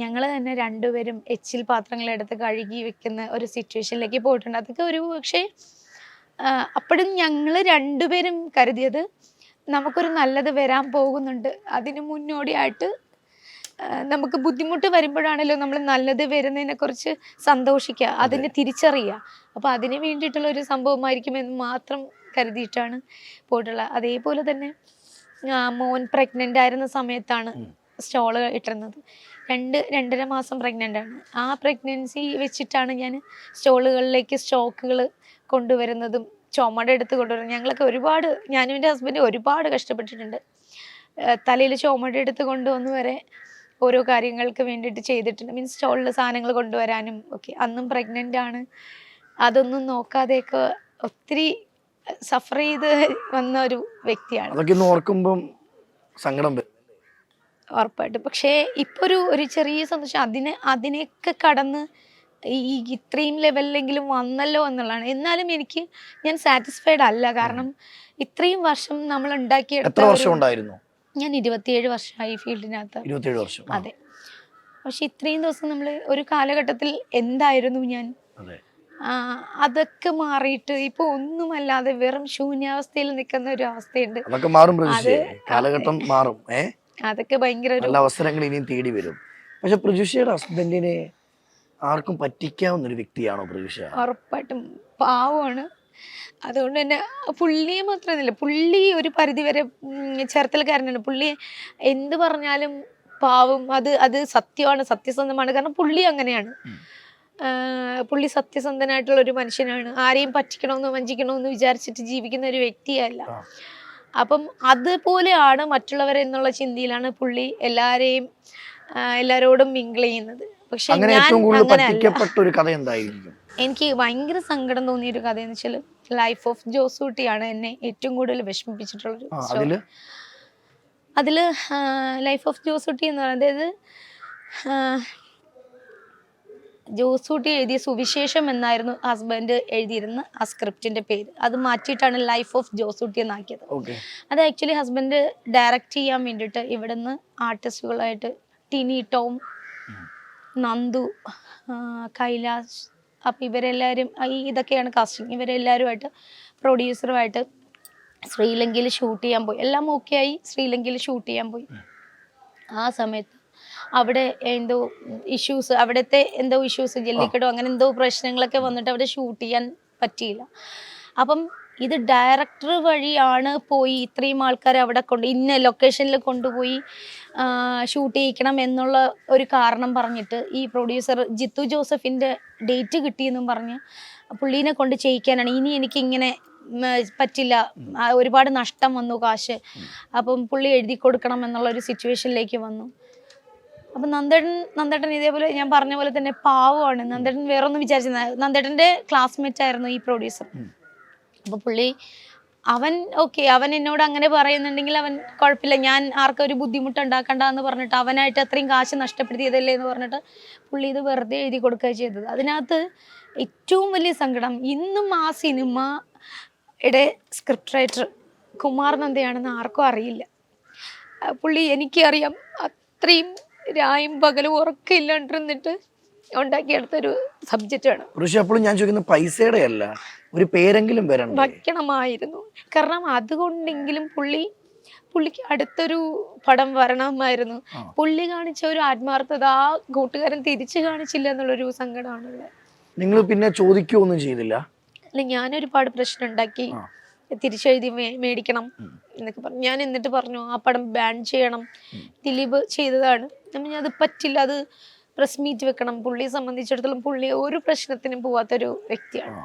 ഞങ്ങൾ തന്നെ രണ്ടുപേരും എച്ചിൽ പാത്രങ്ങളെടുത്ത് കഴുകി വെക്കുന്ന ഒരു സിറ്റുവേഷനിലേക്ക് പോയിട്ടുണ്ട്. അതൊക്കെ ഒരു പക്ഷേ അപ്പോഴും ഞങ്ങൾ രണ്ടുപേരും കരുതിയത് നമുക്കൊരു നല്ലത് വരാൻ പോകുന്നുണ്ട്. അതിന് മുന്നോടിയായിട്ട് നമുക്ക് ബുദ്ധിമുട്ട് വരുമ്പോഴാണല്ലോ നമ്മൾ നല്ലത് വരുന്നതിനെ കുറിച്ച് സന്തോഷിക്കുക അതിനെ തിരിച്ചറിയുക. അപ്പോൾ അതിന് വേണ്ടിയിട്ടുള്ള ഒരു സംഭവമായിരിക്കും എന്ന് മാത്രം കരുതിയിട്ടാണ് പോയിട്ടുള്ളത്. അതേപോലെ തന്നെ മോൻ പ്രഗ്നന്റ് ആയിരുന്ന സമയത്താണ് സ്റ്റോൾ സ്റ്റോൾ ഇട്ടിരുന്നത്. രണ്ട് രണ്ടര മാസം പ്രഗ്നന്റ് ആണ്. ആ പ്രഗ്നൻസി വെച്ചിട്ടാണ് ഞാൻ സ്റ്റോളുകളിലേക്ക് സ്റ്റോക്കുകൾ കൊണ്ടുവരുന്നതും ചുമട എടുത്ത് കൊണ്ടുവരുന്നത്. ഞങ്ങളൊക്കെ ഒരുപാട് ഞാനും എന്റെ ഹസ്ബൻഡ് ഒരുപാട് കഷ്ടപ്പെട്ടിട്ടുണ്ട്. തലയിൽ ചുമട എടുത്ത് കൊണ്ടുവന്ന് വരെ ഓരോ കാര്യങ്ങൾക്ക് വേണ്ടിയിട്ട് ചെയ്തിട്ടുണ്ട്. മീൻസ് സ്റ്റോളിൽ സാധനങ്ങൾ കൊണ്ടുവരാനും ഒക്കെ. അന്നും പ്രഗ്നന്റ് ആണ്. അതൊന്നും നോക്കാതെയൊക്കെ ഒത്തിരി സഫർ ചെയ്ത് വന്ന ഒരു വ്യക്തിയാണ്. അതൊക്കെ ഓർക്കുമ്പം സങ്കടം ഉറപ്പായിട്ടും. പക്ഷേ ഇപ്പോൾ ഒരു ഒരു ചെറിയ സന്തോഷം. അതിനെ അതിനെയൊക്കെ കടന്ന് ഈ ഇത്രയും ലെവലിലെങ്കിലും വന്നല്ലോ എന്നുള്ളതാണ്. എന്നാലും എനിക്ക് ഞാൻ സാറ്റിസ്ഫൈഡ് അല്ല. കാരണം ഇത്രയും വർഷം നമ്മൾ ഉണ്ടാക്കിയെടുത്ത വർഷം ഉണ്ടായിരുന്നു? ഞാൻ ഇരുപത്തിയേഴ് വർഷമായി ഫീൽഡിനകത്ത്. ഇരുപത്തിയേഴ് വർഷം. അതെ. പക്ഷെ ഇത്രയും ദിവസം നമ്മൾ ഒരു കാലഘട്ടത്തിൽ എന്തായിരുന്നു ഞാൻ? അതൊക്കെ മാറിയിട്ട് ഇപ്പൊ ഒന്നുമല്ലാതെ വെറും ശൂന്യാവസ്ഥയിൽ നിൽക്കുന്ന ഒരു അവസ്ഥയുണ്ട്. അതൊക്കെ മാറും കാലഘട്ടം മാറും. ഏ? അതൊക്കെ ഭയങ്കര നല്ല അവസരങ്ങൾ ഇനിയും തേടി വരും. പക്ഷെ പ്രജുഷയുടെ ഹസ്ബൻഡിനെ ആർക്കും പറ്റിക്കാവുന്ന ഒരു വ്യക്തിയാണോ പ്രജുഷ ഉറപ്പായിട്ടും പാവമാണ്. അതുകൊണ്ട് തന്നെ പുള്ളിയെ മാത്രമല്ല പുള്ളി ഒരു പരിധി വരെ ഉം, ചേർത്തൽക്കാരനാണ് പുള്ളി എന്ത് പറഞ്ഞാലും പാവം. അത് അത് സത്യമാണ് സത്യസന്ധമാണ്. കാരണം പുള്ളി അങ്ങനെയാണ്. പുള്ളി സത്യസന്ധനായിട്ടുള്ള ഒരു മനുഷ്യനാണ്. ആരെയും പറ്റിക്കണമെന്ന് വഞ്ചിക്കണമെന്ന് വിചാരിച്ചിട്ട് ജീവിക്കുന്ന ഒരു വ്യക്തിയല്ല. അപ്പം അതുപോലെയാണ് മറ്റുള്ളവരെന്നുള്ള ചിന്തയിലാണ് പുള്ളി എല്ലാരെയും എല്ലാരോടും മിങ്കിൾ ചെയ്യുന്നത്. പക്ഷെ ഞാൻ അങ്ങനെ അങ്ങനെയല്ല. എനിക്ക് ഭയങ്കര സങ്കടം തോന്നിയ ഒരു കഥ എന്ന് വെച്ചാൽ ലൈഫ് ഓഫ് ജോസൂട്ടിയാണ് എന്നെ ഏറ്റവും കൂടുതൽ വിഷമിപ്പിച്ചിട്ടുള്ളൊരു സ്റ്റോറി അതിൽ ലൈഫ് ഓഫ് ജോസൂട്ടി എന്ന് പറയുന്നത് അതായത് ജോസൂട്ടി എഴുതിയ സുവിശേഷം എന്നായിരുന്നു ഹസ്ബൻഡ് എഴുതിയിരുന്ന ആ സ്ക്രിപ്റ്റിന്റെ പേര്. അത് മാറ്റിയിട്ടാണ് ലൈഫ് ഓഫ് ജോസൂട്ടി എന്നാക്കിയത്. അത് ആക്ച്വലി ഹസ്ബൻഡ് ഡയറക്റ്റ് ചെയ്യാൻ വേണ്ടിയിട്ട് ഇവിടുന്ന് ആർട്ടിസ്റ്റുകളായിട്ട് ടിനി ടോം നന്ദു കൈലാസ് അപ്പം ഇവരെല്ലാവരും ഈ ഇതൊക്കെയാണ് കാസ്റ്റിംഗ് ഇവരെല്ലാവരുമായിട്ട് പ്രൊഡ്യൂസറുമായിട്ട് ശ്രീലങ്കയിൽ ഷൂട്ട് ചെയ്യാൻ പോയി. എല്ലാം ഓക്കെ ആയി ശ്രീലങ്കയിൽ ഷൂട്ട് ചെയ്യാൻ പോയി. ആ സമയത്ത് അവിടെ എന്തോ ഇഷ്യൂസ് അവിടുത്തെ എന്തോ ഇഷ്യൂസ് ജെല്ലിക്കടോ അങ്ങനെ എന്തോ പ്രശ്നങ്ങളൊക്കെ വന്നിട്ട് അവിടെ ഷൂട്ട് ചെയ്യാൻ പറ്റിയില്ല. അപ്പം ഇത് ഡയറക്ടർ വഴിയാണ് പോയി ഇത്രയും ആൾക്കാർ അവിടെ കൊണ്ട് ഇന്ന ലൊക്കേഷനിൽ കൊണ്ടുപോയി ഷൂട്ട് ചെയ്യിക്കണം എന്നുള്ള ഒരു കാരണം പറഞ്ഞിട്ട് ഈ പ്രൊഡ്യൂസർ ജിത്തു ജോസഫിന്റെ ഡേറ്റ് കിട്ടിയെന്നും പറഞ്ഞ് പുള്ളീനെ കൊണ്ട് ചെയ്യിക്കാനാണ്. ഇനി എനിക്ക് ഇങ്ങനെ പറ്റില്ല. ഒരുപാട് നഷ്ടം വന്നു കാശ്. അപ്പം പുള്ളി എഴുതി കൊടുക്കണം എന്നുള്ള ഒരു സിറ്റുവേഷനിലേക്ക് വന്നു. അപ്പം നന്ദേട്ടൻ നന്ദേട്ടൻ ഇതേപോലെ ഞാൻ പറഞ്ഞ പോലെ തന്നെ പാവമാണ്. നന്ദേട്ടൻ വേറൊന്നും വിചാരിച്ചിരുന്ന നന്ദേട്ടന്റെ ക്ലാസ്മേറ്റ് ആയിരുന്നു ഈ പ്രൊഡ്യൂസർ അപ്പോൾ പുള്ളി അവൻ ഓക്കെ അവൻ എന്നോട് അങ്ങനെ പറയുന്നുണ്ടെങ്കിൽ അവൻ കുഴപ്പമില്ല. ഞാൻ ആർക്കും ഒരു ബുദ്ധിമുട്ട് ഉണ്ടാക്കണ്ട എന്ന് പറഞ്ഞിട്ട് അവനായിട്ട് അത്രയും കാശ് നഷ്ടപ്പെടുത്തിയതല്ലേ എന്ന് പറഞ്ഞിട്ട് പുള്ളി ഇത് വെറുതെ എഴുതി കൊടുക്കുകയാണ് ചെയ്തത്. അതിനകത്ത് ഏറ്റവും വലിയ സങ്കടം ഇന്നും ആ സിനിമ സിനിമയുടെ സ്ക്രിപ്റ്റ് റൈറ്റർ കുമാർ നന്ദയാണെന്ന് ആർക്കും അറിയില്ല. പുള്ളി എനിക്കറിയാം അത്രയും രായും പകലും ഉറക്കമില്ലാണ്ടിരുന്നിട്ട് ഉണ്ടാക്കിയെടുത്തൊരു സബ്ജക്റ്റാണ് പക്ഷേ അപ്പോഴും ഞാൻ ചോദിക്കുന്നത് പൈസയുടെ അല്ല. ഒരു പേരെങ്കിലും വരണം വയ്ക്കണമായിരുന്നു. കാരണം അതുകൊണ്ടെങ്കിലും പുള്ളി പുള്ളിക്ക് അടുത്തൊരു പടം വരണമായിരുന്നു. പുള്ളി കാണിച്ച ഒരു ആത്മാർത്ഥത ആ കൂട്ടുകാരൻ തിരിച്ചു കാണിച്ചില്ല എന്നുള്ളൊരു സങ്കടമാണുള്ളത്. നിങ്ങൾ പിന്നെ ചോദിക്കുകയൊന്നും ചെയ്തില്ല? അല്ല ഞാനൊരുപാട് പ്രശ്നം ഉണ്ടാക്കി. തിരിച്ചെഴുതി മേടിക്കണം എന്നൊക്കെ പറഞ്ഞു. ഞാൻ എന്നിട്ട് പറഞ്ഞു ആ പടം ബാൻ ചെയ്യണം. ദിലീപ് ചെയ്തതാണ്. ഞാൻ അത് പറ്റില്ല. അത് പ്രസ് മീറ്റ് വെക്കണം. പുള്ളിയെ സംബന്ധിച്ചിടത്തോളം പുള്ളി ഒരു പ്രശ്നത്തിനും പോവാത്തൊരു വ്യക്തിയാണ്.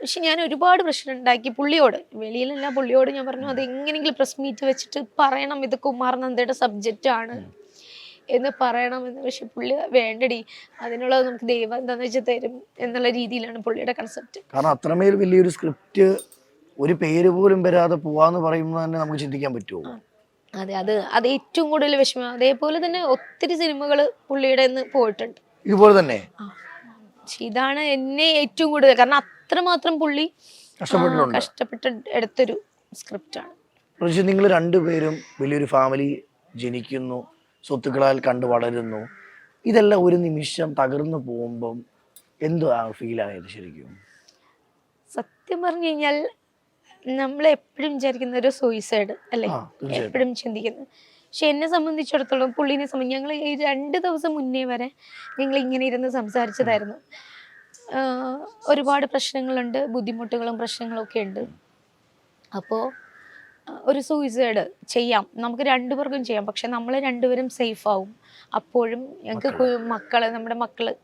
പക്ഷെ ഞാൻ ഒരുപാട് പ്രശ്നം ഉണ്ടാക്കി പുള്ളിയോട്. വെളിയിലല്ല പുള്ളിയോട് ഞാൻ പറഞ്ഞു അത് എങ്ങനെയെങ്കിലും പ്രസ് മീറ്റ് വെച്ചിട്ട് പറയണം ഇത് കുമാരനന്ദയുടെ സബ്ജക്റ്റ് ആണ് എന്ന് പറയണമെന്ന് പക്ഷെ പുള്ളി വേണ്ടടി അതിനുള്ളത് നമുക്ക് ദൈവം എന്താന്ന് വെച്ചാൽ തരും എന്നുള്ള രീതിയിലാണ് പുള്ളിയുടെ കൺസെപ്റ്റ് കാരണം അത്രമേൽ വലിയൊരു സ്ക്രിപ്റ്റ് ഒരു പേര് പോലും വരാതെ പോവാന്ന് പറയുമ്പോൾ തന്നെ നമുക്ക് ചിന്തിക്കാൻ പറ്റുമോ അതെ അത് അത് ഏറ്റവും കൂടുതൽ വിഷമം. അതേപോലെ തന്നെ ഒത്തിരി സിനിമകൾ പുള്ളിയുടെ പോയിട്ടുണ്ട്. ഇതുപോലെ തന്നെ? ഇതാണ് എന്നെ ഏറ്റവും കൂടുതൽ കാരണം അത്രമാത്രം പുള്ളി കഷ്ടപ്പെട്ട് എടുത്തൊരു സ്ക്രിപ്റ്റാണ്. ആണ് നിങ്ങൾ രണ്ടുപേരും വലിയൊരു ഫാമിലി ജനിക്കുന്നു സ്വത്തുക്കളാൽ കണ്ടു വളരുന്നു. ഇതെല്ലാം ഒരു നിമിഷം തകർന്നു പോകുമ്പം എന്തോ ഫീൽ ആയത് ശരിക്കും? സത്യം പറഞ്ഞു കഴിഞ്ഞാൽ നമ്മൾ എപ്പോഴും വിചാരിക്കുന്ന ഒരു സൂയിസൈഡ് അല്ലേ? എപ്പോഴും ചിന്തിക്കുന്നത്. പക്ഷെ എന്നെ സംബന്ധിച്ചിടത്തോളം പുള്ളിനെ സംബന്ധിച്ച് ഞങ്ങൾ ഈ രണ്ട് ദിവസം മുന്നേ വരെ ഞങ്ങൾ ഇങ്ങനെ ഇരുന്ന് സംസാരിച്ചതായിരുന്നു. ഒരുപാട് പ്രശ്നങ്ങളുണ്ട് ബുദ്ധിമുട്ടുകളും പ്രശ്നങ്ങളും ഒക്കെ ഉണ്ട്. അപ്പോൾ ഒരു സൂയിസൈഡ് ചെയ്യാം. നമുക്ക് രണ്ടുപേർക്കും ചെയ്യാം. പക്ഷെ നമ്മൾ രണ്ടുപേരും സേഫ് ആവും. അപ്പോഴും ഞങ്ങൾക്ക് മക്കൾ. നമ്മുടെ മക്കൾ.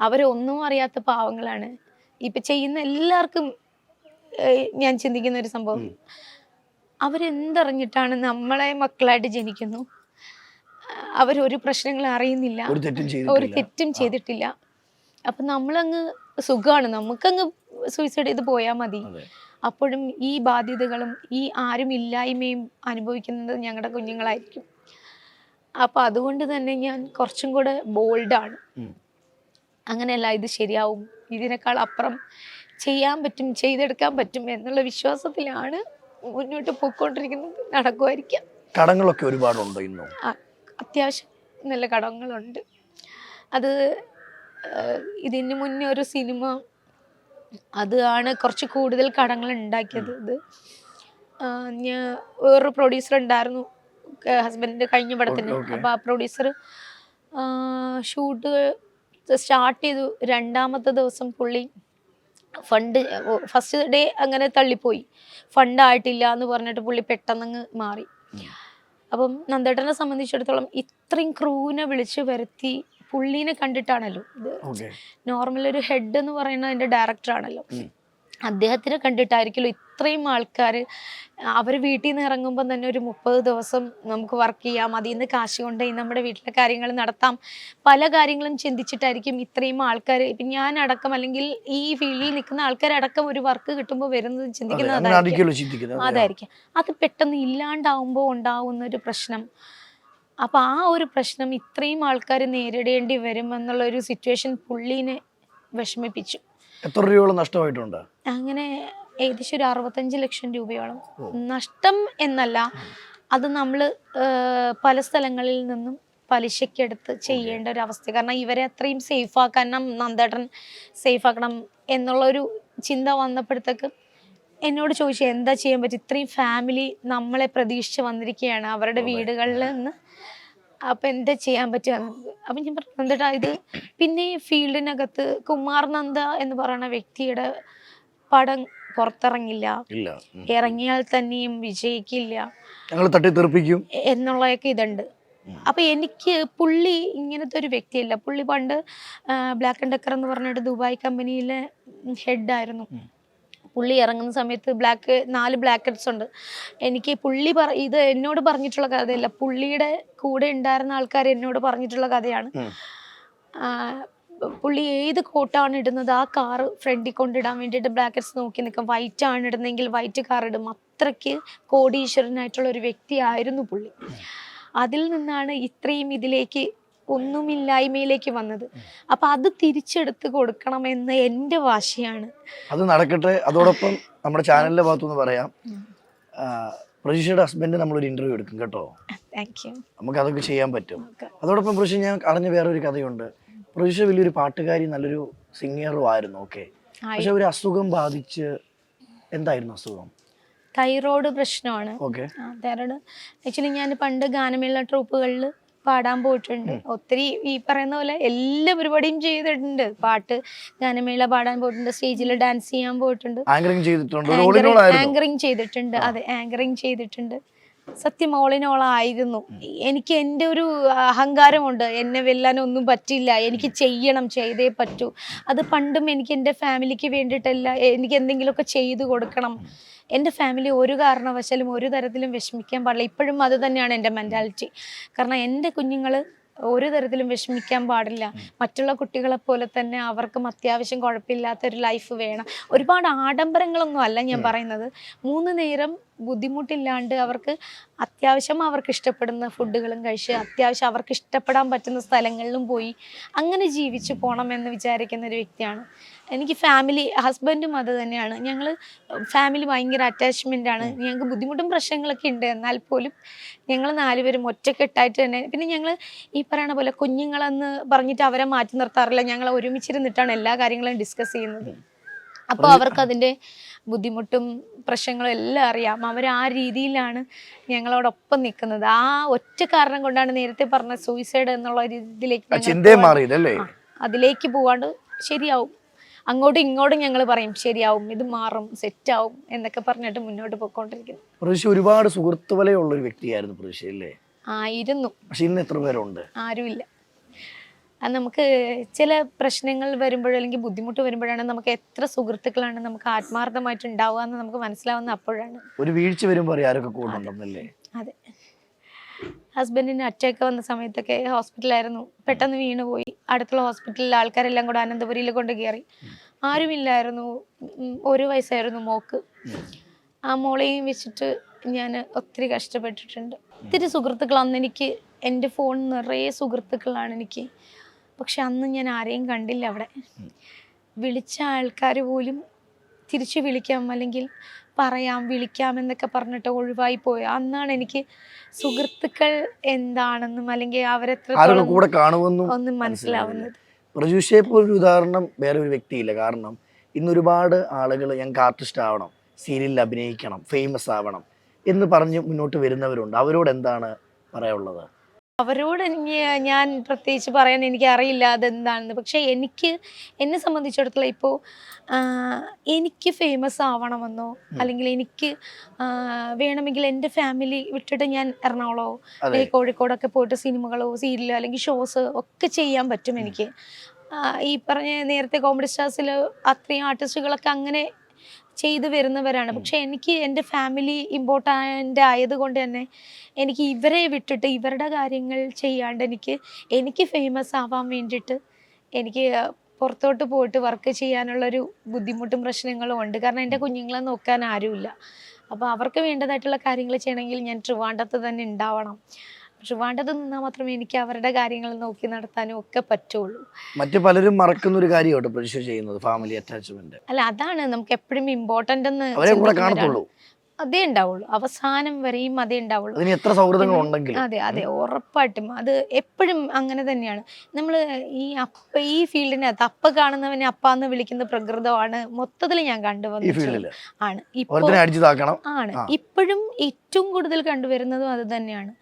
അവരൊന്നും അറിയാത്ത പാവങ്ങളാണ്. ഇപ്പൊ ചെയ്യുന്ന എല്ലാവർക്കും ഞാൻ ചിന്തിക്കുന്ന ഒരു സംഭവം. അവരെന്തറിഞ്ഞിട്ടാണ് നമ്മളെ മക്കളായിട്ട് ജനിക്കുന്നു? അവരൊരു പ്രശ്നങ്ങളും അറിയുന്നില്ല. ഒരു തെറ്റും ചെയ്തിട്ടില്ല. അപ്പൊ നമ്മളങ്ങ് സുഖമാണ് നമുക്കങ്ങ് സൂയിസൈഡ് ചെയ്ത് പോയാൽ മതി. അപ്പോഴും ഈ ബാധ്യതകളും ഈ ആരും ഇല്ലായ്മയും അനുഭവിക്കുന്നത് ഞങ്ങളുടെ കുഞ്ഞുങ്ങളായിരിക്കും. അപ്പൊ അതുകൊണ്ട് തന്നെ ഞാൻ കുറച്ചും കൂടെ ബോൾഡാണ്. അങ്ങനെയല്ല ഇത് ശരിയാവും. ഇതിനേക്കാൾ അപ്പുറം ചെയ്യാൻ പറ്റും ചെയ്തെടുക്കാൻ പറ്റും എന്നുള്ള വിശ്വാസത്തിലാണ് മുന്നോട്ട് പോയിക്കൊണ്ടിരിക്കുന്നത് നടക്കുമായിരിക്കാം. കടങ്ങളൊക്കെ ഒരുപാടുണ്ട് ഇന്നും. അത്യാവശ്യം നല്ല കടങ്ങളുണ്ട്. അത് ഇതിന് മുന്നേ ഒരു സിനിമ അതാണ് കുറച്ച് കൂടുതൽ കടങ്ങൾ ഉണ്ടാക്കിയത് ഇത് ഞാൻ വേറൊരു പ്രൊഡ്യൂസർ ഉണ്ടായിരുന്നു ഹസ്ബൻഡിന്റെ കഴിഞ്ഞ പടത്തിന്. അപ്പോൾ ആ പ്രൊഡ്യൂസർ ഷൂട്ട് സ്റ്റാർട്ട് ചെയ്തു രണ്ടാമത്തെ ദിവസം പുള്ളി ഫണ്ട് ഫസ്റ്റ് ഡേ അങ്ങനെ തള്ളിപ്പോയി. ഫണ്ട് ആയിട്ടില്ല എന്ന് പറഞ്ഞിട്ട് പുള്ളി പെട്ടെന്നങ്ങ് മാറി. അപ്പം നന്ദേട്ടനെ സംബന്ധിച്ചിടത്തോളം ഇത്രയും ക്രൂവിനെ വിളിച്ച് വരുത്തി പുള്ളീനെ കണ്ടിട്ടാണല്ലോ ഇത്. നോർമൽ ഒരു ഹെഡ് എന്ന് പറയുന്ന അതിന്റെ ഡയറക്ടറാണല്ലോ ഉം. അദ്ദേഹത്തിനെ കണ്ടിട്ടായിരിക്കുമല്ലോ ഇത്രയും ആൾക്കാർ അവർ വീട്ടിൽ നിന്ന് ഇറങ്ങുമ്പോൾ തന്നെ ഒരു മുപ്പത് ദിവസം നമുക്ക് വർക്ക് ചെയ്യാം അതിൽ നിന്ന് കാശ് കൊണ്ട് നമ്മുടെ വീട്ടിലെ കാര്യങ്ങൾ നടത്താം. പല കാര്യങ്ങളും ചിന്തിച്ചിട്ടായിരിക്കും ഇത്രയും ആൾക്കാർ ഇപ്പം ഞാൻ അടക്കം അല്ലെങ്കിൽ ഈ ഫീൽഡിൽ നിൽക്കുന്ന ആൾക്കാരടക്കം ഒരു വർക്ക് കിട്ടുമ്പോൾ വരുന്നത് ചിന്തിക്കുന്നത് അതായിരിക്കും. അത് പെട്ടെന്ന് ഇല്ലാണ്ടാവുമ്പോൾ ഉണ്ടാവുന്ന ഒരു പ്രശ്നം. അപ്പം ആ ഒരു പ്രശ്നം ഇത്രയും ആൾക്കാർ നേരിടേണ്ടി വരും എന്നുള്ള ഒരു സിറ്റുവേഷൻ പുള്ളീനെ വിഷമിപ്പിച്ചു. എത്ര രൂപയോളം നഷ്ടമായിട്ടുണ്ട്? അങ്ങനെ ഏകദേശം ഒരു അറുപത്തഞ്ച് ലക്ഷം രൂപയോളം. നഷ്ടം എന്നല്ല അത് നമ്മൾ പല സ്ഥലങ്ങളിൽ നിന്നും പലിശക്കെടുത്ത് ചെയ്യേണ്ട ഒരു അവസ്ഥ. കാരണം ഇവരെ അത്രയും സേഫ് ആക്കണം നന്ദേട്ടൻ സേഫ് ആക്കണം എന്നുള്ളൊരു ചിന്ത വന്നപ്പോഴത്തേക്ക് എന്നോട് ചോദിച്ചു എന്താ ചെയ്യാൻ പറ്റും? ഇത്രയും ഫാമിലി നമ്മളെ പ്രതീക്ഷിച്ച് വന്നിരിക്കുകയാണ് അവരുടെ വീടുകളിൽ നിന്ന്. അപ്പം എന്താ ചെയ്യാൻ പറ്റുക? അപ്പം ഞാൻ പറഞ്ഞു എന്താ ഇത്? പിന്നെ ഈ ഫീൽഡിനകത്ത് കുമാർ നന്ദ എന്ന് പറയുന്ന വ്യക്തിയുടെ പടം പുറത്തിറങ്ങില്ല. ഇറങ്ങിയാൽ തന്നെയും വിജയിക്കില്ല. ഞങ്ങൾ തട്ടി തെറിപ്പിക്കും. എന്നുള്ളതൊക്കെ ഇതുണ്ട്. അപ്പൊ എനിക്ക് പുള്ളി ഇങ്ങനത്തെ ഒരു വ്യക്തിയല്ല. പുള്ളി പണ്ട് ബ്ലാക്ക് ആൻഡ് ഡെക്കർ എന്ന് പറഞ്ഞിട്ട് ദുബായ് കമ്പനിയിലെ ഹെഡായിരുന്നു. പുള്ളി ഇറങ്ങുന്ന സമയത്ത് ബ്ലാക്ക് നാല് ബ്ലാക്ക് ഹെഡ്സ് ഉണ്ട്. എനിക്ക് പുള്ളി പറ ഇത് എന്നോട് പറഞ്ഞിട്ടുള്ള കഥയല്ല. പുള്ളിയുടെ കൂടെ ഉണ്ടായിരുന്ന ആൾക്കാർ എന്നോട് പറഞ്ഞിട്ടുള്ള കഥയാണ്. പുള്ളി ഏത് കോട്ടാണ് ഇടുന്നത്? ആ കാർ ഫ്രണ്ടിൽ കൊണ്ടിടാൻ വേണ്ടിയിട്ട് ബ്ലാക്കറ്റ്സ് നോക്കി നിൽക്കും. വൈറ്റ് ആണ് ഇടുന്നതെങ്കിൽ വൈറ്റ് കാർ ഇടും. അത്രയ്ക്ക് കോടീശ്വരനായിട്ടുള്ള ഒരു വ്യക്തിയായിരുന്നു പുള്ളി. അതിൽ നിന്നാണ് ഇത്രയും ഇതിലേക്ക് ഒന്നുമില്ലായ്മയിലേക്ക് വന്നത്. അപ്പൊ അത് തിരിച്ചെടുത്ത് കൊടുക്കണം എന്ന് എന്റെ വാശിയാണ്. അത് നടക്കട്ടെ. അതോടൊപ്പം നമ്മുടെ ചാനലിന്റെ ഭാഗത്തുനിന്ന് പറയാം. ആ, പ്രതീക്ഷയുടെ ഹസ്ബൻഡ് നമ്മളൊരു ഇന്റർവ്യൂ എടുക്കും കേട്ടോ. നമുക്ക് അതൊക്കെ ചെയ്യാൻ പറ്റും. അതോടൊപ്പം പ്രതീക്ഷ ഞാൻ അറിഞ്ഞ വേറെ ഒരു കഥയുണ്ട്. പ്രതീക്ഷ വലിയൊരു പാട്ടുകാരി നല്ലൊരു സിംഗറും ആയിരുന്നു ഓക്കെ. പക്ഷെ ഒരു അസുഖം ബാധിച്ച് എന്തായിരുന്നു അസുഖം? തൈറോയ്ഡ് പ്രശ്നമാണ്. തൈറോയ്ഡ് ആക്ച്വലി ഞാൻ പണ്ട് ഗാനമേള ട്രൂപ്പുകളിൽ പാടാൻ പോയിട്ടുണ്ട്. ഒത്തിരി ഈ പറയുന്ന പോലെ എല്ലാം പരിപാടിയും ചെയ്തിട്ടുണ്ട്. പാട്ട് ഗാനമേള പാടാൻ പോയിട്ടുണ്ട്. സ്റ്റേജിൽ ഡാൻസ് ചെയ്യാൻ പോയിട്ടുണ്ട്. ആങ്കറിങ് ചെയ്തിട്ടുണ്ട്. ആങ്കറിങ് ചെയ്തിട്ടുണ്ട്. അതെ ആങ്കറിങ് ചെയ്തിട്ടുണ്ട്. സത്യം ഓളിനോളായിരുന്നു എനിക്ക് എന്റെ ഒരു അഹങ്കാരമുണ്ട്. എന്നെ വെല്ലാനൊന്നും പറ്റില്ല. എനിക്ക് ചെയ്യണം ചെയ്തേ പറ്റൂ. അത് പണ്ടും എനിക്ക് എന്റെ ഫാമിലിക്ക് വേണ്ടിയിട്ടല്ല എനിക്ക് എന്തെങ്കിലുമൊക്കെ ചെയ്തു കൊടുക്കണം. എന്റെ ഫാമിലി ഒരു കാരണവശാലും ഒരു തരത്തിലും വിഷമിക്കാൻ പാടില്ല. ഇപ്പോഴും അത് തന്നെയാണ് എന്റെ മെന്റാലിറ്റി കാരണം എന്റെ കുഞ്ഞുങ്ങൾ ഒരു തരത്തിലും വിഷമിക്കാൻ പാടില്ല. മറ്റുള്ള കുട്ടികളെ പോലെ തന്നെ അവർക്കും അത്യാവശ്യം കുഴപ്പമില്ലാത്ത ഒരു ലൈഫ് വേണം. ഒരുപാട് ആഡംബരങ്ങളൊന്നും അല്ല ഞാൻ പറയുന്നത്. മൂന്ന് നേരം ബുദ്ധിമുട്ടില്ലാണ്ട് അവർക്ക് അത്യാവശ്യം അവർക്ക് ഇഷ്ടപ്പെടുന്ന ഫുഡുകളും കഴിച്ച് അത്യാവശ്യം അവർക്ക് ഇഷ്ടപ്പെടാൻ പറ്റുന്ന സ്ഥലങ്ങളിലും പോയി അങ്ങനെ ജീവിച്ചു പോകണമെന്ന് വിചാരിക്കുന്ന ഒരു വ്യക്തിയാണ്. എനിക്ക് ഫാമിലി ഹസ്ബൻഡും അത് തന്നെയാണ്. ഞങ്ങൾ ഫാമിലി ഭയങ്കര അറ്റാച്ച്മെന്റ് ആണ്. ഞങ്ങൾക്ക് ബുദ്ധിമുട്ടും പ്രശ്നങ്ങളൊക്കെ ഉണ്ട്. എന്നാൽ പോലും ഞങ്ങൾ നാലുപേരും ഒറ്റക്കെട്ടായിട്ട് തന്നെ. പിന്നെ ഞങ്ങൾ ഈ പറയണ പോലെ കുഞ്ഞുങ്ങളെന്ന് പറഞ്ഞിട്ട് അവരെ മാറ്റി നിർത്താറില്ല. ഞങ്ങൾ ഒരുമിച്ചിരുന്നിട്ടാണ് എല്ലാ കാര്യങ്ങളും ഡിസ്കസ് ചെയ്യുന്നത്. അപ്പോൾ അവർക്ക് അതിന്റെ ബുദ്ധിമുട്ടും പ്രശ്നങ്ങളും എല്ലാം അറിയാം. അവർ ആ രീതിയിലാണ് ഞങ്ങളോടൊപ്പം നിൽക്കുന്നത്. ആ ഒറ്റ കാരണം കൊണ്ടാണ് നേരത്തെ പറഞ്ഞ സൂയിസൈഡ് എന്നുള്ള രീതിയിലേക്ക് അതിലേക്ക് പോവാണ്ട് ശരിയാവും. അങ്ങോട്ടും ഇങ്ങോട്ടും ഞങ്ങൾ പറയും ശരിയാവും ഇത് മാറും സെറ്റാവും എന്നൊക്കെ പറഞ്ഞിട്ട് മുന്നോട്ട് പോയിക്കൊണ്ടിരിക്കുന്നു. പ്രതീക്ഷ ഒരുപാട് സുഹൃത്തു വലയുള്ള ഒരു വ്യക്തിയായിരുന്നു പ്രതീക്ഷ അല്ലേ? ആയിരുന്നു. പക്ഷെ ഇന്ന് എത്ര പേരുണ്ട്? ആരുമില്ല. അത് നമുക്ക് ചില പ്രശ്നങ്ങൾ വരുമ്പോഴോ അല്ലെങ്കിൽ ബുദ്ധിമുട്ട് വരുമ്പോഴാണ് നമുക്ക് എത്ര സുഹൃത്തുക്കളാണ് നമുക്ക് ആത്മാർത്ഥമായിട്ട് ഉണ്ടാവുക എന്ന് നമുക്ക് മനസ്സിലാവുന്ന അപ്പോഴാണ്. ഒരു വീഴ്ച വരുമ്പോൾ ആരൊക്കെ അതെ. ഹസ്ബൻഡിന് അറ്റാക്ക് വന്ന സമയത്തൊക്കെ ഹോസ്പിറ്റലായിരുന്നു പെട്ടെന്ന് വീണുപോയി അടുത്തുള്ള ഹോസ്പിറ്റലിൽ ആൾക്കാരെല്ലാം കൂടെ അനന്തപുരിയിൽ കൊണ്ട് കയറി. ആരുമില്ലായിരുന്നു. ഒരു വയസ്സായിരുന്നു മോക്ക്. ആ മോളെയും വെച്ചിട്ട് ഞാൻ ഒത്തിരി കഷ്ടപ്പെട്ടിട്ടുണ്ട്. ഒത്തിരി സുഹൃത്തുക്കൾ അന്ന് എനിക്ക് എന്റെ ഫോൺ നിറയെ സുഹൃത്തുക്കളാണ് എനിക്ക് പക്ഷെ അന്ന് ഞാൻ ആരെയും കണ്ടില്ല അവിടെ. വിളിച്ച ആൾക്കാർ പോലും തിരിച്ചു വിളിക്കാം അല്ലെങ്കിൽ പറയാം വിളിക്കാം എന്നൊക്കെ പറഞ്ഞിട്ട് ഒഴിവായി പോയി. അന്നാണ് എനിക്ക് സുഹൃത്തുക്കൾ എന്താണെന്നും അല്ലെങ്കിൽ അവരെത്ര അവരെത്രത്തോളം കൂടെ കാണുമെന്നും ഒന്നും മനസ്സിലാവുന്നത്. പ്രജുഷയെ പോലൊരു ഉദാഹരണം വേറെ ഒരു വ്യക്തിയില്ല. കാരണം ഇന്ന് ഒരുപാട് ആളുകൾ ഞങ്ങൾക്ക് ആർട്ടിസ്റ്റ് ആവണം സീരിയലിൽ അഭിനയിക്കണം ഫേമസ് ആവണം എന്ന് പറഞ്ഞ് മുന്നോട്ട് വരുന്നവരുണ്ട്. അവരോട് എന്താണ് പറയാനുള്ളത്? അവരോട് എനിക്ക് ഞാൻ പ്രത്യേകിച്ച് പറയാൻ എനിക്ക് അറിയില്ല അതെന്താണെന്ന്. പക്ഷേ എനിക്ക് എന്നെ സംബന്ധിച്ചിടത്തോളം ഇപ്പോൾ എനിക്ക് ഫേമസ് ആവണമെന്നോ അല്ലെങ്കിൽ എനിക്ക് വേണമെങ്കിൽ എന്റെ ഫാമിലി വിട്ടിട്ട് ഞാൻ എറണാകുളമോ അല്ലെങ്കിൽ കോഴിക്കോടൊക്കെ പോയിട്ട് സിനിമകളോ സീരിയലോ അല്ലെങ്കിൽ ഷോസ് ഒക്കെ ചെയ്യാൻ പറ്റും എനിക്ക്. ഈ പറഞ്ഞ നേരത്തെ കോമഡി സ്റ്റാർസിൽ അത്രയും ആർട്ടിസ്റ്റുകളൊക്കെ അങ്ങനെ ചെയ്തു വരുന്നവരാണ്. പക്ഷെ എനിക്ക് എന്റെ ഫാമിലി ഇമ്പോർട്ടന്റ് ആയതുകൊണ്ട് തന്നെ എനിക്ക് ഇവരെ വിട്ടിട്ട് ഇവരുടെ കാര്യങ്ങൾ ചെയ്യാണ്ട് എനിക്ക് എനിക്ക് ഫേമസ് ആവാൻ വേണ്ടിയിട്ട് എനിക്ക് പുറത്തോട്ട് പോയിട്ട് വർക്ക് ചെയ്യാനുള്ളൊരു ബുദ്ധിമുട്ടും പ്രശ്നങ്ങളും ഉണ്ട്. കാരണം എന്റെ കുഞ്ഞുങ്ങളെ നോക്കാൻ ആരുമില്ല. അപ്പോൾ അവർക്ക് വേണ്ടതായിട്ടുള്ള കാര്യങ്ങൾ ചെയ്യണമെങ്കിൽ ഞാൻ ട്രിവാണ്ടത്ത് തന്നെ ഉണ്ടാവണം. ട്രിവാൻഡത്ത് നിന്നാൽ മാത്രമേ എനിക്ക് അവരുടെ കാര്യങ്ങൾ നോക്കി നടത്താനും ഒക്കെ പറ്റുള്ളൂ. മറ്റു പലരും മറക്കുന്ന ഒരു കാര്യമാണ് ചെയ്യുന്നത് ഫാമിലി അറ്റാച്ച്മെന്റ് അല്ല അതാണ് നമുക്ക് എപ്പോഴും ഇമ്പോർട്ടന്റ് എന്ന് കാണത്തുള്ളൂ. അതേ ഉണ്ടാവുള്ളൂ. അവസാനം വരെയും അതേ ഉണ്ടാവുള്ളൂ. എത്ര സൗഹൃദങ്ങൾ ഉണ്ടെങ്കിലും. അതെ അതെ ഉറപ്പായിട്ടും. അത് എപ്പോഴും അങ്ങനെ തന്നെയാണ്. നമ്മൾ ഈ അപ്പ ഈ ഫീൽഡിനകത്ത് അപ്പ കാണുന്നവനെ അപ്പ എന്ന് വിളിക്കുന്ന പ്രകൃതമാണ് മൊത്തത്തിൽ ഞാൻ കണ്ടുവന്നത് ആണ്. ഇപ്പോൾ ആണ്. ഇപ്പോഴും ഏറ്റവും കൂടുതൽ കണ്ടുവരുന്നതും അത് തന്നെയാണ്.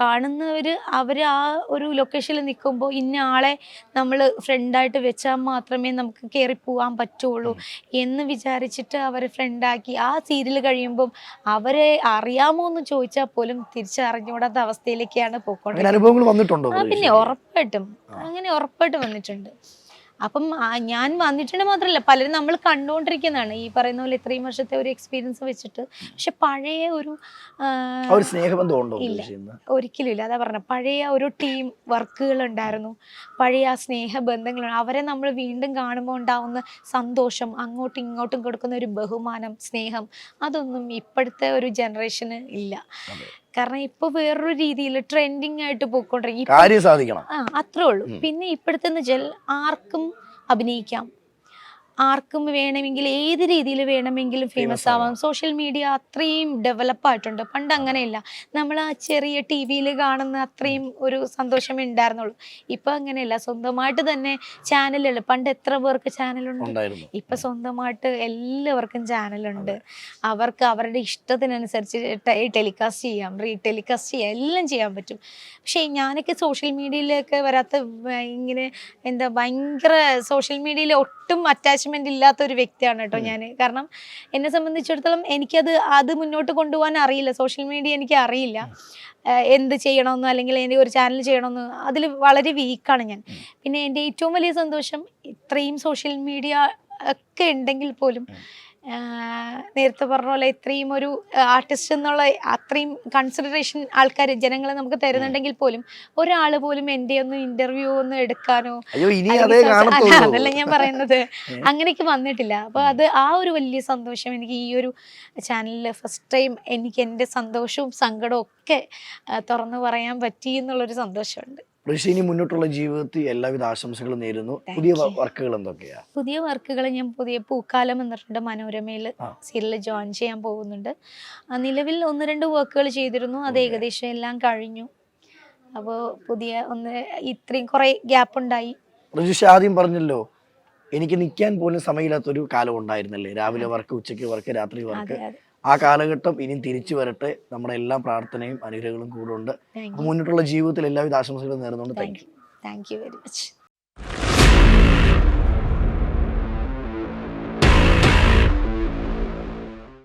കാണുന്നവര് അവർ ആ ഒരു ലൊക്കേഷനിൽ നിൽക്കുമ്പോൾ ഇന്ന ആളെ നമ്മൾ ഫ്രണ്ടായിട്ട് വെച്ചാൽ മാത്രമേ നമുക്ക് കയറി പോകാൻ പറ്റുള്ളൂ എന്ന് വിചാരിച്ചിട്ട് അവരെ ഫ്രണ്ടാക്കി ആ സീരിയൽ കഴിയുമ്പം അവരെ അറിയാമോ എന്ന് ചോദിച്ചാൽ പോലും തിരിച്ചറിഞ്ഞുകൂടാത്ത അവസ്ഥയിലേക്കാണ് പോയിക്കൊണ്ടിരിക്കുന്നത് പിന്നെ? ഉറപ്പായിട്ടും. അങ്ങനെ ഉറപ്പായിട്ടും വന്നിട്ടുണ്ട്. അപ്പം ഞാൻ വന്നിട്ടുണ്ട് മാത്രമല്ല പലരും നമ്മൾ കണ്ടുകൊണ്ടിരിക്കുന്നതാണ്. ഈ പറയുന്ന പോലെ ഇത്രയും വർഷത്തെ ഒരു എക്സ്പീരിയൻസ് വെച്ചിട്ട്. പക്ഷെ പഴയ ഒരു ഇല്ല. ഒരിക്കലും ഇല്ല. അതാ പറഞ്ഞ പഴയ ഒരു ടീം വർക്കുകൾ ഉണ്ടായിരുന്നു പഴയ ആ സ്നേഹബന്ധങ്ങൾ അവരെ നമ്മൾ വീണ്ടും കാണുമ്പോൾ ഉണ്ടാവുന്ന സന്തോഷം അങ്ങോട്ടും ഇങ്ങോട്ടും കൊടുക്കുന്ന ഒരു ബഹുമാനം സ്നേഹം അതൊന്നും ഇപ്പോഴത്തെ ഒരു ജനറേഷന് ഇല്ല. കാരണം ഇപ്പൊ വേറൊരു രീതിയിൽ ട്രെൻഡിങ് ആയിട്ട് പോയിക്കൊണ്ടിരിക്കും. ഇപ്പൊ കാര്യം സാധിക്കണം. ആ അത്രേ ഉള്ളൂ. പിന്നെ ഇപ്പോഴത്തെ വെച്ചാൽ ആർക്കും അഭിനയിക്കാം. ആർക്കും വേണമെങ്കിൽ ഏത് രീതിയിൽ വേണമെങ്കിലും ഫേമസ് ആവാം. സോഷ്യൽ മീഡിയ അത്രയും ഡെവലപ്പ് ആയിട്ടുണ്ട്. പണ്ട് അങ്ങനെയല്ല. നമ്മൾ ആ ചെറിയ ടി വിയിൽ കാണുന്ന അത്രയും ഒരു സന്തോഷമേ ഉണ്ടായിരുന്നുള്ളൂ. ഇപ്പൊ അങ്ങനെയല്ല. സ്വന്തമായിട്ട് തന്നെ ചാനലുകൾ പണ്ട് എത്ര പേർക്ക് ചാനലുണ്ട് ഇപ്പൊ സ്വന്തമായിട്ട് എല്ലാവർക്കും ചാനലുണ്ട് അവർക്ക് അവരുടെ ഇഷ്ടത്തിനനുസരിച്ച് ടെലികാസ്റ്റ് ചെയ്യാം റീ ടെലികാസ്റ്റ് ചെയ്യാം എല്ലാം ചെയ്യാൻ പറ്റും. പക്ഷേ ഞാനൊക്കെ സോഷ്യൽ മീഡിയയിലൊക്കെ വരാത്ത ഇങ്ങനെ എന്താ ഭയങ്കര സോഷ്യൽ മീഡിയയിൽ ഒട്ടും അറ്റാച്ച്മെന്റ് ഇല്ലാത്ത ഒരു വ്യക്തിയാണ് കേട്ടോ ഞാൻ കാരണം എന്നെ സംബന്ധിച്ചിടത്തോളം എനിക്കത് അത് മുന്നോട്ട് കൊണ്ടുപോകാൻ അറിയില്ല. സോഷ്യൽ മീഡിയ എനിക്ക് അറിയില്ല. എന്ത് ചെയ്യണമെന്നോ അല്ലെങ്കിൽ എനിക്ക് ഒരു ചാനൽ ചെയ്യണമെന്നോ അതിൽ വളരെ വീക്കാണ് ഞാൻ. പിന്നെ എന്റെ ഏറ്റവും വലിയ സന്തോഷം ഇത്രയും സോഷ്യൽ മീഡിയ ഒക്കെ ഉണ്ടെങ്കിൽ പോലും നേരത്തെ പറഞ്ഞ പോലെ ഇത്രയും ഒരു ആർട്ടിസ്റ്റ് എന്നുള്ള അത്രയും കൺസിഡറേഷൻ ആൾക്കാർ ജനങ്ങൾ നമുക്ക് തരുന്നുണ്ടെങ്കിൽ പോലും ഒരാൾ പോലും എന്റെ ഒന്ന് ഇന്റർവ്യൂ ഒന്ന് എടുക്കാനോ അതല്ല ഞാൻ പറയുന്നത്. <laughs> അങ്ങനെയൊക്കെ വന്നിട്ടില്ല. അപ്പൊ അത് ആ ഒരു വലിയ സന്തോഷം എനിക്ക് ഈ ഒരു ചാനലിൽ ഫസ്റ്റ് ടൈം എനിക്ക് എന്റെ സന്തോഷവും സങ്കടവും ഒക്കെ തുറന്നു പറയാൻ പറ്റി എന്നുള്ളൊരു സന്തോഷമുണ്ട്. ഋഷി ഇനി മുന്നോട്ടുള്ള ജീവിതത്തിൽ എല്ലാവിധ ആശംസകളും നേരുന്നു. പുതിയ വർക്കുകൾ എന്തൊക്കെയാ? പുതിയ വർക്കുകൾ ഞാൻ പുതിയ പൂക്കാലം എന്നിട്ടുണ്ട് മനോരമയിൽ സീരിയൽ ജോയിൻ ചെയ്യാൻ പോകുന്നുണ്ട്. നിലവിൽ ഒന്ന് രണ്ട് വർക്കുകൾ ചെയ്തിരുന്നു. അത് ഏകദേശം എല്ലാം കഴിഞ്ഞു. അപ്പോൾ പുതിയ ഒന്ന് ഇത്രയും കുറേ ഗ്യാപ്പ് ഉണ്ടായി. ഋജുഷ ആദ്യം പറഞ്ഞല്ലോ എനിക്ക് നിൽക്കാൻ പോലും സമയമില്ലാത്തൊരു കാലം ഉണ്ടായിരുന്നല്ലേ? രാവിലെ വർക്ക് ഉച്ചയ്ക്ക് വർക്ക് രാത്രി വർക്ക്. ആ കാലഘട്ടം ഇനിയും തിരിച്ചു വരട്ടെ. നമ്മുടെ എല്ലാ പ്രാർത്ഥനയും അനുഗ്രഹങ്ങളും കൂടെ ഉണ്ട്. മുന്നിട്ടുള്ള ജീവിതത്തിൽ എല്ലാവിധ ആശംസകളും നേർന്നുകൊണ്ട് thank you thank you very much